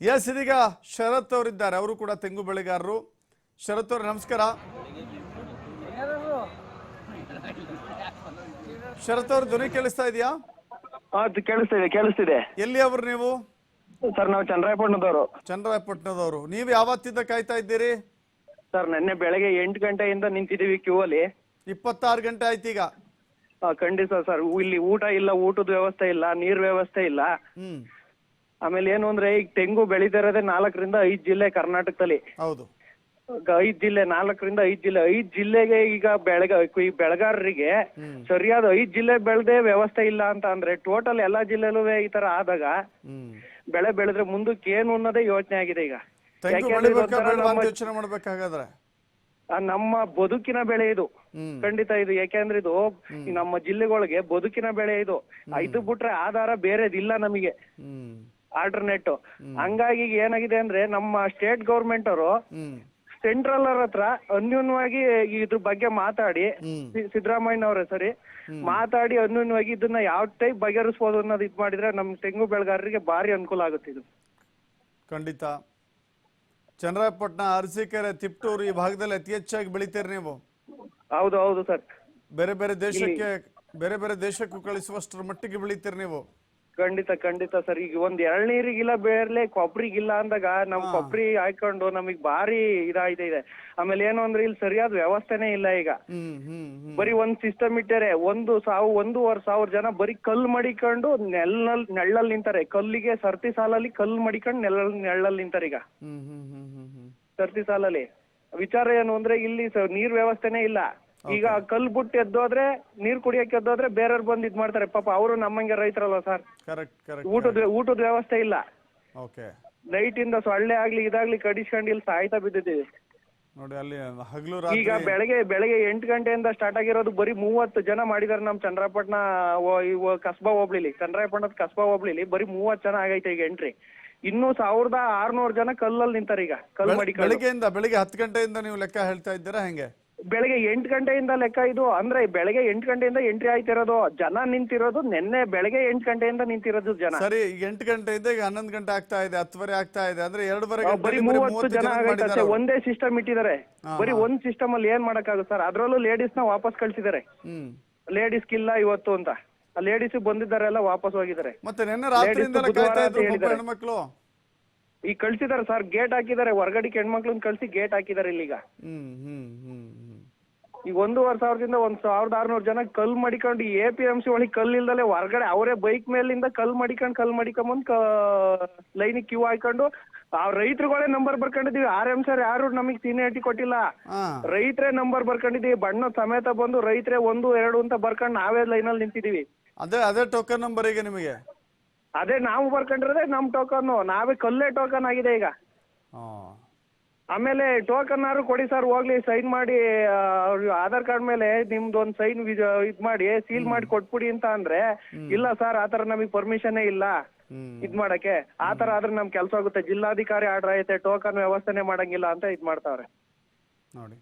ಎಸ್ ಇದೀಗ ಶರತ್ ಅವರಿದ್ದಾರೆ. ಅವರು ಕೂಡ ತೆಂಗು ಬೆಳೆಗಾರರು. ಶರತ್ ಅವ್ರ ನಮಸ್ಕಾರ. ಶರತ್ ಅವ್ರ ಧ್ವನಿ ಕೇಳಿಸ್ತಾ ಇದೆಯಾ? ಕೇಳಿಸ್ತಿದೆ ಕೇಳಿಸ್ತಿದೆ. ಎಲ್ಲಿ ಅವರು ನೀವು? ಸರ್ ನಾವು ಚಂದ್ರಾಯಪಟ್ಟಣದವರು. ಚಂದ್ರಾಯಪಟ್ಟಣದವರು. ನೀವು ಯಾವತ್ತಿಂದ ಕಾಯ್ತಾ ಇದ್ದೀರಿ? ಸರ್ ನಿನ್ನೆ ಬೆಳಗ್ಗೆ ಎಂಟು ಗಂಟೆಯಿಂದ ನಿಂತಿದ್ದೀವಿ ಕ್ಯೂ ಅಲ್ಲಿ ಇಪ್ಪತ್ತಾರು ಗಂಟೆ ಆಯ್ತು ಈಗ. ಖಂಡಿತ ಸರ್. ಇಲ್ಲಿ ಊಟ ಇಲ್ಲ ಊಟದ ವ್ಯವಸ್ಥೆ ಇಲ್ಲ ನೀರ್ ವ್ಯವಸ್ಥೆ ಇಲ್ಲ. ಆಮೇಲೆ ಏನು ಅಂದ್ರೆ ಈಗ ತೆಂಗು ಬೆಳೀತಿರೋದೇ ನಾಲ್ಕರಿಂದ ಐದ್ ಜಿಲ್ಲೆ ಕರ್ನಾಟಕದಲ್ಲಿ. ಹೌದು. ಐದ್ ಜಿಲ್ಲೆ ನಾಲ್ಕರಿಂದ ಐದ್ ಜಿಲ್ಲೆ ಐದ್ ಜಿಲ್ಲೆಗೆ ಈಗ ಬೆಳಗ ಈ ಬೆಳೆಗಾರರಿಗೆ ಸರಿಯಾದ ಐದ್ ಜಿಲ್ಲೆ ಬೆಳೆದೇ ವ್ಯವಸ್ಥೆ ಇಲ್ಲ ಅಂತ ಅಂದ್ರೆ ಟೋಟಲ್ ಎಲ್ಲಾ ಜಿಲ್ಲೆಲೂ ಈ ತರ ಆದಾಗ ಬೆಳೆ ಬೆಳೆದ್ರೆ ಮುಂದಕ್ಕೆ ಏನು ಅನ್ನೋದೇ ಯೋಚನೆ ಆಗಿದೆ ಈಗ. ಯಾಕೆಂದ್ರೆ ಇದೊಂಥರ ನಮ್ಮ- ಯೋಚನೆ ಮಾಡ್ಬೇಕಾಗಾದ್ರೆ. ಆ, ನಮ್ಮ ಬದುಕಿನ ಬೆಳೆ ಇದು. ಖಂಡಿತ ಇದು. ಯಾಕೆಂದ್ರೆ ಇದು ನಮ್ಮ ಜಿಲ್ಲೆಗಳಿಗೆ ಬದುಕಿನ ಬೆಳೆ ಇದು. ಇದು ಬಿಟ್ರೆ ಆಧಾರ ಬೇರೆದಿಲ್ಲ ನಮಗೆ. ಆಲ್ಟರ್ನೇಟ್ ಹಂಗಾಗಿ ಏನಾಗಿದೆ ಅಂದ್ರೆ ನಮ್ಮ ಸ್ಟೇಟ್ ಗೌರ್ಮೆಂಟ್ ಅವರು ಸೆಂಟ್ರಲ್ ಅವ್ರ ಹತ್ರ ಅನ್ಯೂನ್ಯವಾಗಿ ಇದ್ರ ಬಗ್ಗೆ ಮಾತಾಡಿ ಸಿದ್ದರಾಮಯ್ಯ ಅವರೇ ಸರಿ ಮಾತಾಡಿ ಅನ್ಯೂನ್ಯವಾಗಿ ಇದನ್ನ ಯಾವ ಟೈಪ್ ಬಗೆಹರಿಸಬಹುದು ಅನ್ನೋದು ಇದ್ ಮಾಡಿದ್ರೆ ನಮ್ ತೆಂಗು ಬೆಳೆಗಾರರಿಗೆ ಭಾರಿ ಅನುಕೂಲ ಆಗುತ್ತೆ ಇದು. ಖಂಡಿತ. ಚನ್ನರಾಯಪಟ್ಟಣ ಅರಸೀಕೆರೆ ತಿಪ್ಟೂರು ಈ ಭಾಗದಲ್ಲಿ ಅತಿ ಹೆಚ್ಚಾಗಿ ಬೆಳಿತೀರಿ ನೀವು? ಹೌದು ಹೌದು ಸರ್. ಬೇರೆ ಬೇರೆ ದೇಶಕ್ಕೆ ಬೇರೆ ಬೇರೆ ದೇಶಕ್ಕೂ ಕಳಿಸುವಷ್ಟರ ಮಟ್ಟಿಗೆ ಬೆಳಿತೀರಿ ನೀವು? ಖಂಡಿತ ಖಂಡಿತ ಸರ್. ಈಗ ಒಂದ್ ಎಳ್ನೀರಿಗಿಲ್ಲ ಬೇರ್ಲೆ ಕೊಬ್ರಿಗಿಲ್ಲ ಅಂದಾಗ ನಮ್ ಕೊಬ್ರಿ ಹಾಕೊಂಡು ನಮಗ್ ಭಾರಿ ಇದಾಯ್ತಾ ಇದೆ. ಆಮೇಲೆ ಏನು ಅಂದ್ರೆ ಇಲ್ಲಿ ಸರಿಯಾದ ವ್ಯವಸ್ಥೆನೇ ಇಲ್ಲ ಈಗ. ಬರೀ ಒಂದ್ ಸಿಸ್ಟಮ್ ಇಟ್ಟರೆ ಒಂದು ಸಾವು ಒಂದೂವರೆ ಸಾವಿರ ಜನ ಬರೀ ಕಲ್ಲು ಮಡಿಕೊಂಡು ನೆಲ್ನಲ್ ನೆಳ್ಳಲ್ಲಿ ನಿಂತಾರೆ. ಕಲ್ಲಿಗೆ ಸರ್ತಿ ಸಾಲಲ್ಲಿ ಕಲ್ಲು ಮಡಿಕೊಂಡು ನೆಲ್ಲಲ್ಲಿ ನೆಳ್ಳಲ್ಲಿ ನಿಂತಾರೆ ಈಗ. ಸರ್ತಿ ಸಾಲಲ್ಲಿ. ವಿಚಾರ ಏನು ಅಂದ್ರೆ ಇಲ್ಲಿ ನೀರ್ ವ್ಯವಸ್ಥೆನೇ ಇಲ್ಲ. ಈಗ ಕಲ್ಲು ಬಿಟ್ಟು ಎದ್ದೋದ್ರೆ ನೀರ್ ಕುಡಿಯಕ್ಕೆ ಎದ್ದೋದ್ರೆ ಬೇರೆಯವ್ರು ಬಂದ್ ಇದ್ ಮಾಡ್ತಾರೆ. ಪಾಪ ಅವರು ನಮ್ಮಂಗೆ ರೈತರಲ್ಲ ಸರ್. ಕರೆಕ್ಟ್ ಕರೆಕ್ಟ್ ಊಟದ ಊಟದ ವ್ಯವಸ್ಥೆ ಇಲ್ಲ. ಓಕೆ ನೈಟ್ ಇಂದ ಸೊಳ್ಳೆ ಆಗ್ಲಿ ಇದಾಗ್ಲಿ ಕಡಿಸ್ಕೊಂಡು ಇಲ್ಲಿ ಸಾಯ್ತಾ ಬಿದ್ದಿದ್ದೀವಿ. ನೋಡಿ ಅಲ್ಲಿ ಹಗಲು ಈಗ ರಾತ್ರಿ ಬೆಳಗ್ಗೆ ಬೆಳಗ್ಗೆ ಎಂಟು ಗಂಟೆಯಿಂದ ಸ್ಟಾರ್ಟ್ ಆಗಿರೋದು ಬರೀ ಮೂವತ್ತು ಜನ ಮಾಡಿದಾರೆ ನಮ್ ಚಂದ್ರಪಟ್ಟಣ ಕಸ್ಬಾ ಹೋಬ್ಳಿಲಿ. ಚಂದ್ರಾಯಪಟ್ಟಣದ ಕಸ್ಬಾ ಹೋಬ್ಳಿಲಿ ಬರೀ ಮೂವತ್ತು ಜನ ಆಗೈತೆ ಈಗ ಎಂಟ್ರಿ ಇನ್ನೂ ಸಾವಿರದ ಆರ್ನೂರು ಜನ ಕಲ್ಲಲ್ಲಿ ನಿಂತಾರೆ ಈಗ. ಕಲ್ಲು ಬೆಳ- ಬೆಳಿಗ್ಗೆಯಿಂದ ಬೆಳಿಗ್ಗೆ ಹತ್ತು ಗಂಟೆಯಿಂದ ನೀವು ಲೆಕ್ಕ ಹೇಳ್ತಾ ಇದ್ದೀರಾ ಹೆಂಗೆ? ಬೆಳಗ್ಗೆ ಎಂಟು ಗಂಟೆಯಿಂದ ಲೆಕ್ಕ ಇದು ಅಂದ್ರೆ ಬೆಳಗ್ಗೆ ಎಂಟು ಗಂಟೆಯಿಂದ ಎಂಟ್ರಿ ಆಯ್ತಿರೋದು ಜನ ನಿಂತಿರೋದು ನಿನ್ನೆ ಬೆಳಗ್ಗೆ ಎಂಟು ಗಂಟೆಯಿಂದ ನಿಂತಿರೋದು ಜನ. ಸರಿ ಎಂಟು ಗಂಟೆಯಿಂದ ಈಗ ಹನ್ನೊಂದು ಗಂಟೆ ಆಗ್ತಾ ಇದೆ ಹತ್ತುವರೆ ಆಗ್ತಾ ಇದೆ ಅಂದ್ರೆ ಎರಡುವರೆ ಬರೀ ಮೂವತ್ತು ಜನ ಆಗೈತೆ ಒಂದೇ ಸಿಸ್ಟಮ್ ಇಟ್ಟಿದ್ದಾರೆ. ಬರೀ ಒಂದ್ ಸಿಸ್ಟಮ್ ಅಲ್ಲಿ ಏನ್ ಮಾಡಕ್ಕಾಗುತ್ತೆ ಸರ್? ಅದ್ರಲ್ಲೂ ಲೇಡೀಸ್ನ ವಾಪಸ್ ಕಳ್ಸಿದ್ದಾರೆ. ಲೇಡೀಸ್ ಇಲ್ಲ ಇವತ್ತು ಅಂತ. ಲೇಡೀಸ್ ಬಂದಿದ್ದಾರೆ ಎಲ್ಲ ವಾಪಸ್ ಹೋಗಿದ್ದಾರೆ. ಮತ್ತೆ ನಿನ್ನೆ ಪಾಪ ಹೆಣ್ಮಕ್ಳು? ಈಗ ಕಳ್ಸಿದಾರೆ ಸರ್ ಗೇಟ್ ಹಾಕಿದ್ದಾರೆ ಹೊರಗಡೆ ಹೆಣ್ಮಕ್ಳನ್ನ ಕಳ್ಸಿ ಗೇಟ್ ಹಾಕಿದ್ದಾರೆ ಇಲ್ಲಿಗ. ಹ್ಮ್ ಹ್ಮ್ ಹ್ಮ್. ಈಗ ಒಂದೂವರೆ ಸಾವಿರದಿಂದ ಒಂದ್ ಸಾವಿರದ ಆರ್ನೂರು ಜನ ಕಲ್ ಮಡಿಕೊಂಡು ಎ ಪಿ ಎಂ ಸಿ ಒಳಗೆ ಕಲ್ಲು ಇಲ್ದಲೆ ಹೊರಗಡೆ ಅವರೇ ಬೈಕ್ ಮೇಲಿಂದ ಕಲ್ ಮಡಿಕೊಂಡು ಕಲ್ ಮಡಿಕೊಂಬಂದು ಕ ಲೈನಿಗೆ ಕ್ಯೂ ಹಾಕೊಂಡು ಆ ರೈತರುಗಳೇ ನಂಬರ್ ಬರ್ಕೊಂಡಿದೀವಿ ಆರ್ ಎಂ ಸರ್ ಯಾರು ನಮಗೆ ಸೀನಿಯಾರಿಟಿ ಕೊಟ್ಟಿಲ್ಲ. ರೈತರೇ ನಂಬರ್ ಬರ್ಕೊಂಡಿದೀವಿ ಬಣ್ಣ ಸಮೇತ ಬಂದು ರೈತರೇ ಒಂದು ಎರಡು ಅಂತ ಬರ್ಕೊಂಡು ನಾವೇ ಲೈನಲ್ಲಿ ನಿಂತಿದೀವಿ ಅದೇ ಅದೇ ಟೋಕನ್ ನಂಬರ್ ಈಗ ನಿಮಗೆ? ಅದೇ ನಾವು ಬರ್ಕೊಂಡಿರೋದೇ ನಮ್ ಟೋಕನ್ ನಾವೇ ಕಲ್ಲೇ ಟೋಕನ್ ಆಗಿದೆ ಈಗ. ಆಮೇಲೆ ಟೋಕನ್ ಆದ್ರು ಕೊಡಿ ಸರ್ ಹೋಗ್ಲಿ ಸೈನ್ ಮಾಡಿ ಆಧಾರ್ ಕಾರ್ಡ್ ಮೇಲೆ ನಿಮ್ದು ಒಂದು ಸೈನ್ ಇದ್ ಮಾಡಿ ಸೀಲ್ ಮಾಡಿ ಕೊಟ್ಬಿಡಿ ಅಂತ ಅಂದ್ರೆ ಇಲ್ಲ ಸರ್ ಆತರ ನಮಗೆ ಪರ್ಮಿಷನ್ ಇಲ್ಲ. ಇದ್ ಮಾಡಕ್ಕೆ. ಆತರ ಆದ್ರೆ ನಮ್ ಕೆಲ್ಸ ಆಗುತ್ತೆ. ಜಿಲ್ಲಾಧಿಕಾರಿ ಆರ್ಡರ್ ಐತೆ ಟೋಕನ್ ವ್ಯವಸ್ಥೆನೆ ಮಾಡಂಗಿಲ್ಲ ಅಂತ ಇದ್ ಮಾಡ್ತಾವ್ರೆ. ನೋಡಿ.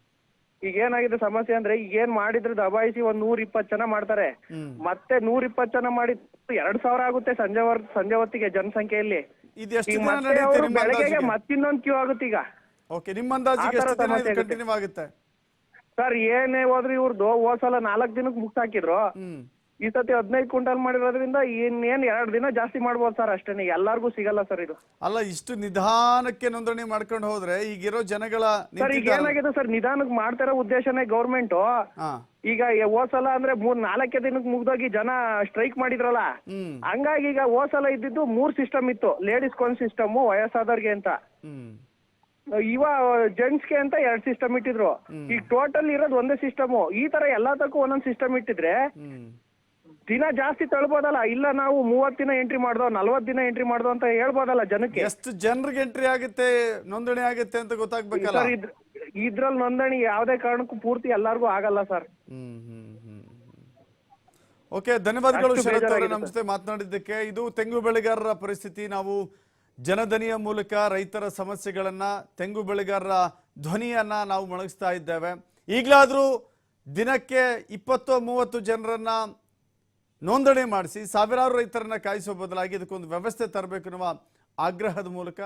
ಈಗ ಏನಾಗಿದೆ ಸಮಸ್ಯೆ ಅಂದ್ರೆ ಈಗ ಏನ್ ಮಾಡಿದ್ರೆ ದಬಾಯಿಸಿ ಒಂದ್ ನೂರ್ ಇಪ್ಪತ್ ಜನ ಮಾಡ್ತಾರೆ. ಮತ್ತೆ ನೂರ್ ಇಪ್ಪತ್ ಜನ ಮಾಡಿ ಎರಡ್ ಸಾವಿರ ಆಗುತ್ತೆ ಸಂಜೆ ಸಂಜೆ ಹೊತ್ತಿಗೆ ಜನಸಂಖ್ಯೆಯಲ್ಲಿ. ಬೆಳಗ್ಗೆಗೆ ಮತ್ತಿನ್ನೊಂದ್ ಕ್ಯೂ ಆಗುತ್ತೆ ಈಗ ಓಕೆ ನಿಮ್ಮ ಅಂದಾಜಿಗೆ ಎಷ್ಟು ದಿನ ಕಂಟಿನ್ಯೂ ಆಗುತ್ತೆ. ಸರ್ ಏನೇ ಹೋದ್ರು ಇವ್ರದ್ದು ಹೋದ್ ಸಲ ನಾಲ್ಕ್ ದಿನಕ್ಕೆ ಮುಕ್ತ ಹಾಕಿದ್ರು. ಹ್ಮ್. ಈ ಸತಿ ಹದಿನೈದು ಕ್ವಿಂಟಲ್ ಮಾಡಿರೋದ್ರಿಂದ ಇನ್ನೇನ್ ಎರಡ್ ದಿನ ಜಾಸ್ತಿ ಮಾಡ್ಬೋದು ಸರ್ ಅಷ್ಟೇ. ಎಲ್ಲಾರ್ಗೂ ಸಿಗಲ್ಲ ಸರ್ ಇದು. ಅಲ್ಲ ಇಷ್ಟು ನಿಧಾನಕ್ಕೆ ನೋಂದಣಿ ಮಾಡ್ಕೊಂಡು ಹೋದ್ರೆ ಈಗಿರೋ ಜನಗಳ ಸರ್ ಈಗ ಏನಾಗಿದೆ ಸರ್ ನಿಧಾನಕ್ಕೆ ಮಾಡ್ತಿರೋ ಉದ್ದೇಶನೇ ಗೌರ್ಮೆಂಟ್ ಹಾ. ಈಗ ಹೋದ್ ಸಲ ಅಂದ್ರೆ ಮೂರ್ ನಾಲ್ಕೇ ದಿನಕ್ಕೆ ಮುಗ್ದೋಗಿ ಜನ ಸ್ಟ್ರೈಕ್ ಮಾಡಿದ್ರಲ್ಲ. ಹ್ಮ್. ಹಂಗಾಗಿ ಈಗ ಹೋದ್ ಸಲ ಇದ್ದಿದ್ದು ಮೂರ್ ಸಿಸ್ಟಮ್ ಇತ್ತು. ಲೇಡೀಸ್ ಒಂದ್ ಸಿಸ್ಟಮ್ ವಯಸ್ಸಾದವ್ರಿಗೆ ಅಂತ. ಹ್ಮ್. ಇವ ಜೆಂಟ್ಸ್ಗೆ ಅಂತ ಎರಡ್ ಸಿಸ್ಟಮ್ ಇಟ್ಟಿದ್ರು. ಈಗ ಟೋಟಲ್ ಇರೋದು ಒಂದೇ ಸಿಸ್ಟಮ್ ಈ ತರ ಎಲ್ಲದಕ್ಕೂ ಒಂದೊಂದ್ ಸಿಸ್ಟಮ್ ಇಟ್ಟಿದ್ರೆ ದಿನ ಜಾಸ್ತಿ ತಳ್ಬೋದಲ್ಲ? ಇಲ್ಲ ನಾವು ಮೂವತ್ ದಿನ ಎಂಟ್ರಿ ಮಾಡ್ದೋ ನಲ್ವತ್ ದಿನ ಎಂಟ್ರಿ ಮಾಡ್ದೋ ಅಂತ ಹೇಳ್ಬೋದಲ್ಲ ಜನಕ್ಕೆ? ಎಷ್ಟು ಜನರಿಗೆ ಎಂಟ್ರಿ ಆಗುತ್ತೆ ನೋಂದಣಿ ಆಗುತ್ತೆ ಅಂತ ಗೊತ್ತಾಗ್ಬೇಕಲ್ಲ? ಸರ್ ಇದ್ ಇದ್ರಲ್ಲಿ ನೋಂದಣಿ ಯಾವ್ದೇ ಕಾರಣಕ್ಕೂ ಪೂರ್ತಿ ಎಲ್ಲಾರ್ಗೂ ಆಗಲ್ಲ ಸರ್. ಓಕೆ ಧನ್ಯವಾದಗಳು ಶರತ್ ಅವರೇ. ನಮ್ಮ ಜೊತೆ ಮಾತನಾಡಿದ್ದಕ್ಕೆ. ಇದು ತೆಂಗು ಬೆಳೆಗಾರರ ಪರಿಸ್ಥಿತಿ. ನಾವು ಜನಧನಿಯ ಮೂಲಕ ರೈತರ ಸಮಸ್ಯೆಗಳನ್ನು ತೆಂಗು ಬೆಳೆಗಾರರ ಧ್ವನಿಯನ್ನು ನಾವು ಮೊಳಗಿಸ್ತಾ ಇದ್ದೇವೆ. ಈಗಲಾದರೂ ದಿನಕ್ಕೆ ಇಪ್ಪತ್ತು ಮೂವತ್ತು ಜನರನ್ನ ನೋಂದಣಿ ಮಾಡಿಸಿ ಸಾವಿರಾರು ರೈತರನ್ನ ಕಾಯಿಸುವ ಬದಲಾಗಿ ಇದಕ್ಕೊಂದು ವ್ಯವಸ್ಥೆ ತರಬೇಕು ಎನ್ನುವ ಆಗ್ರಹದ ಮೂಲಕ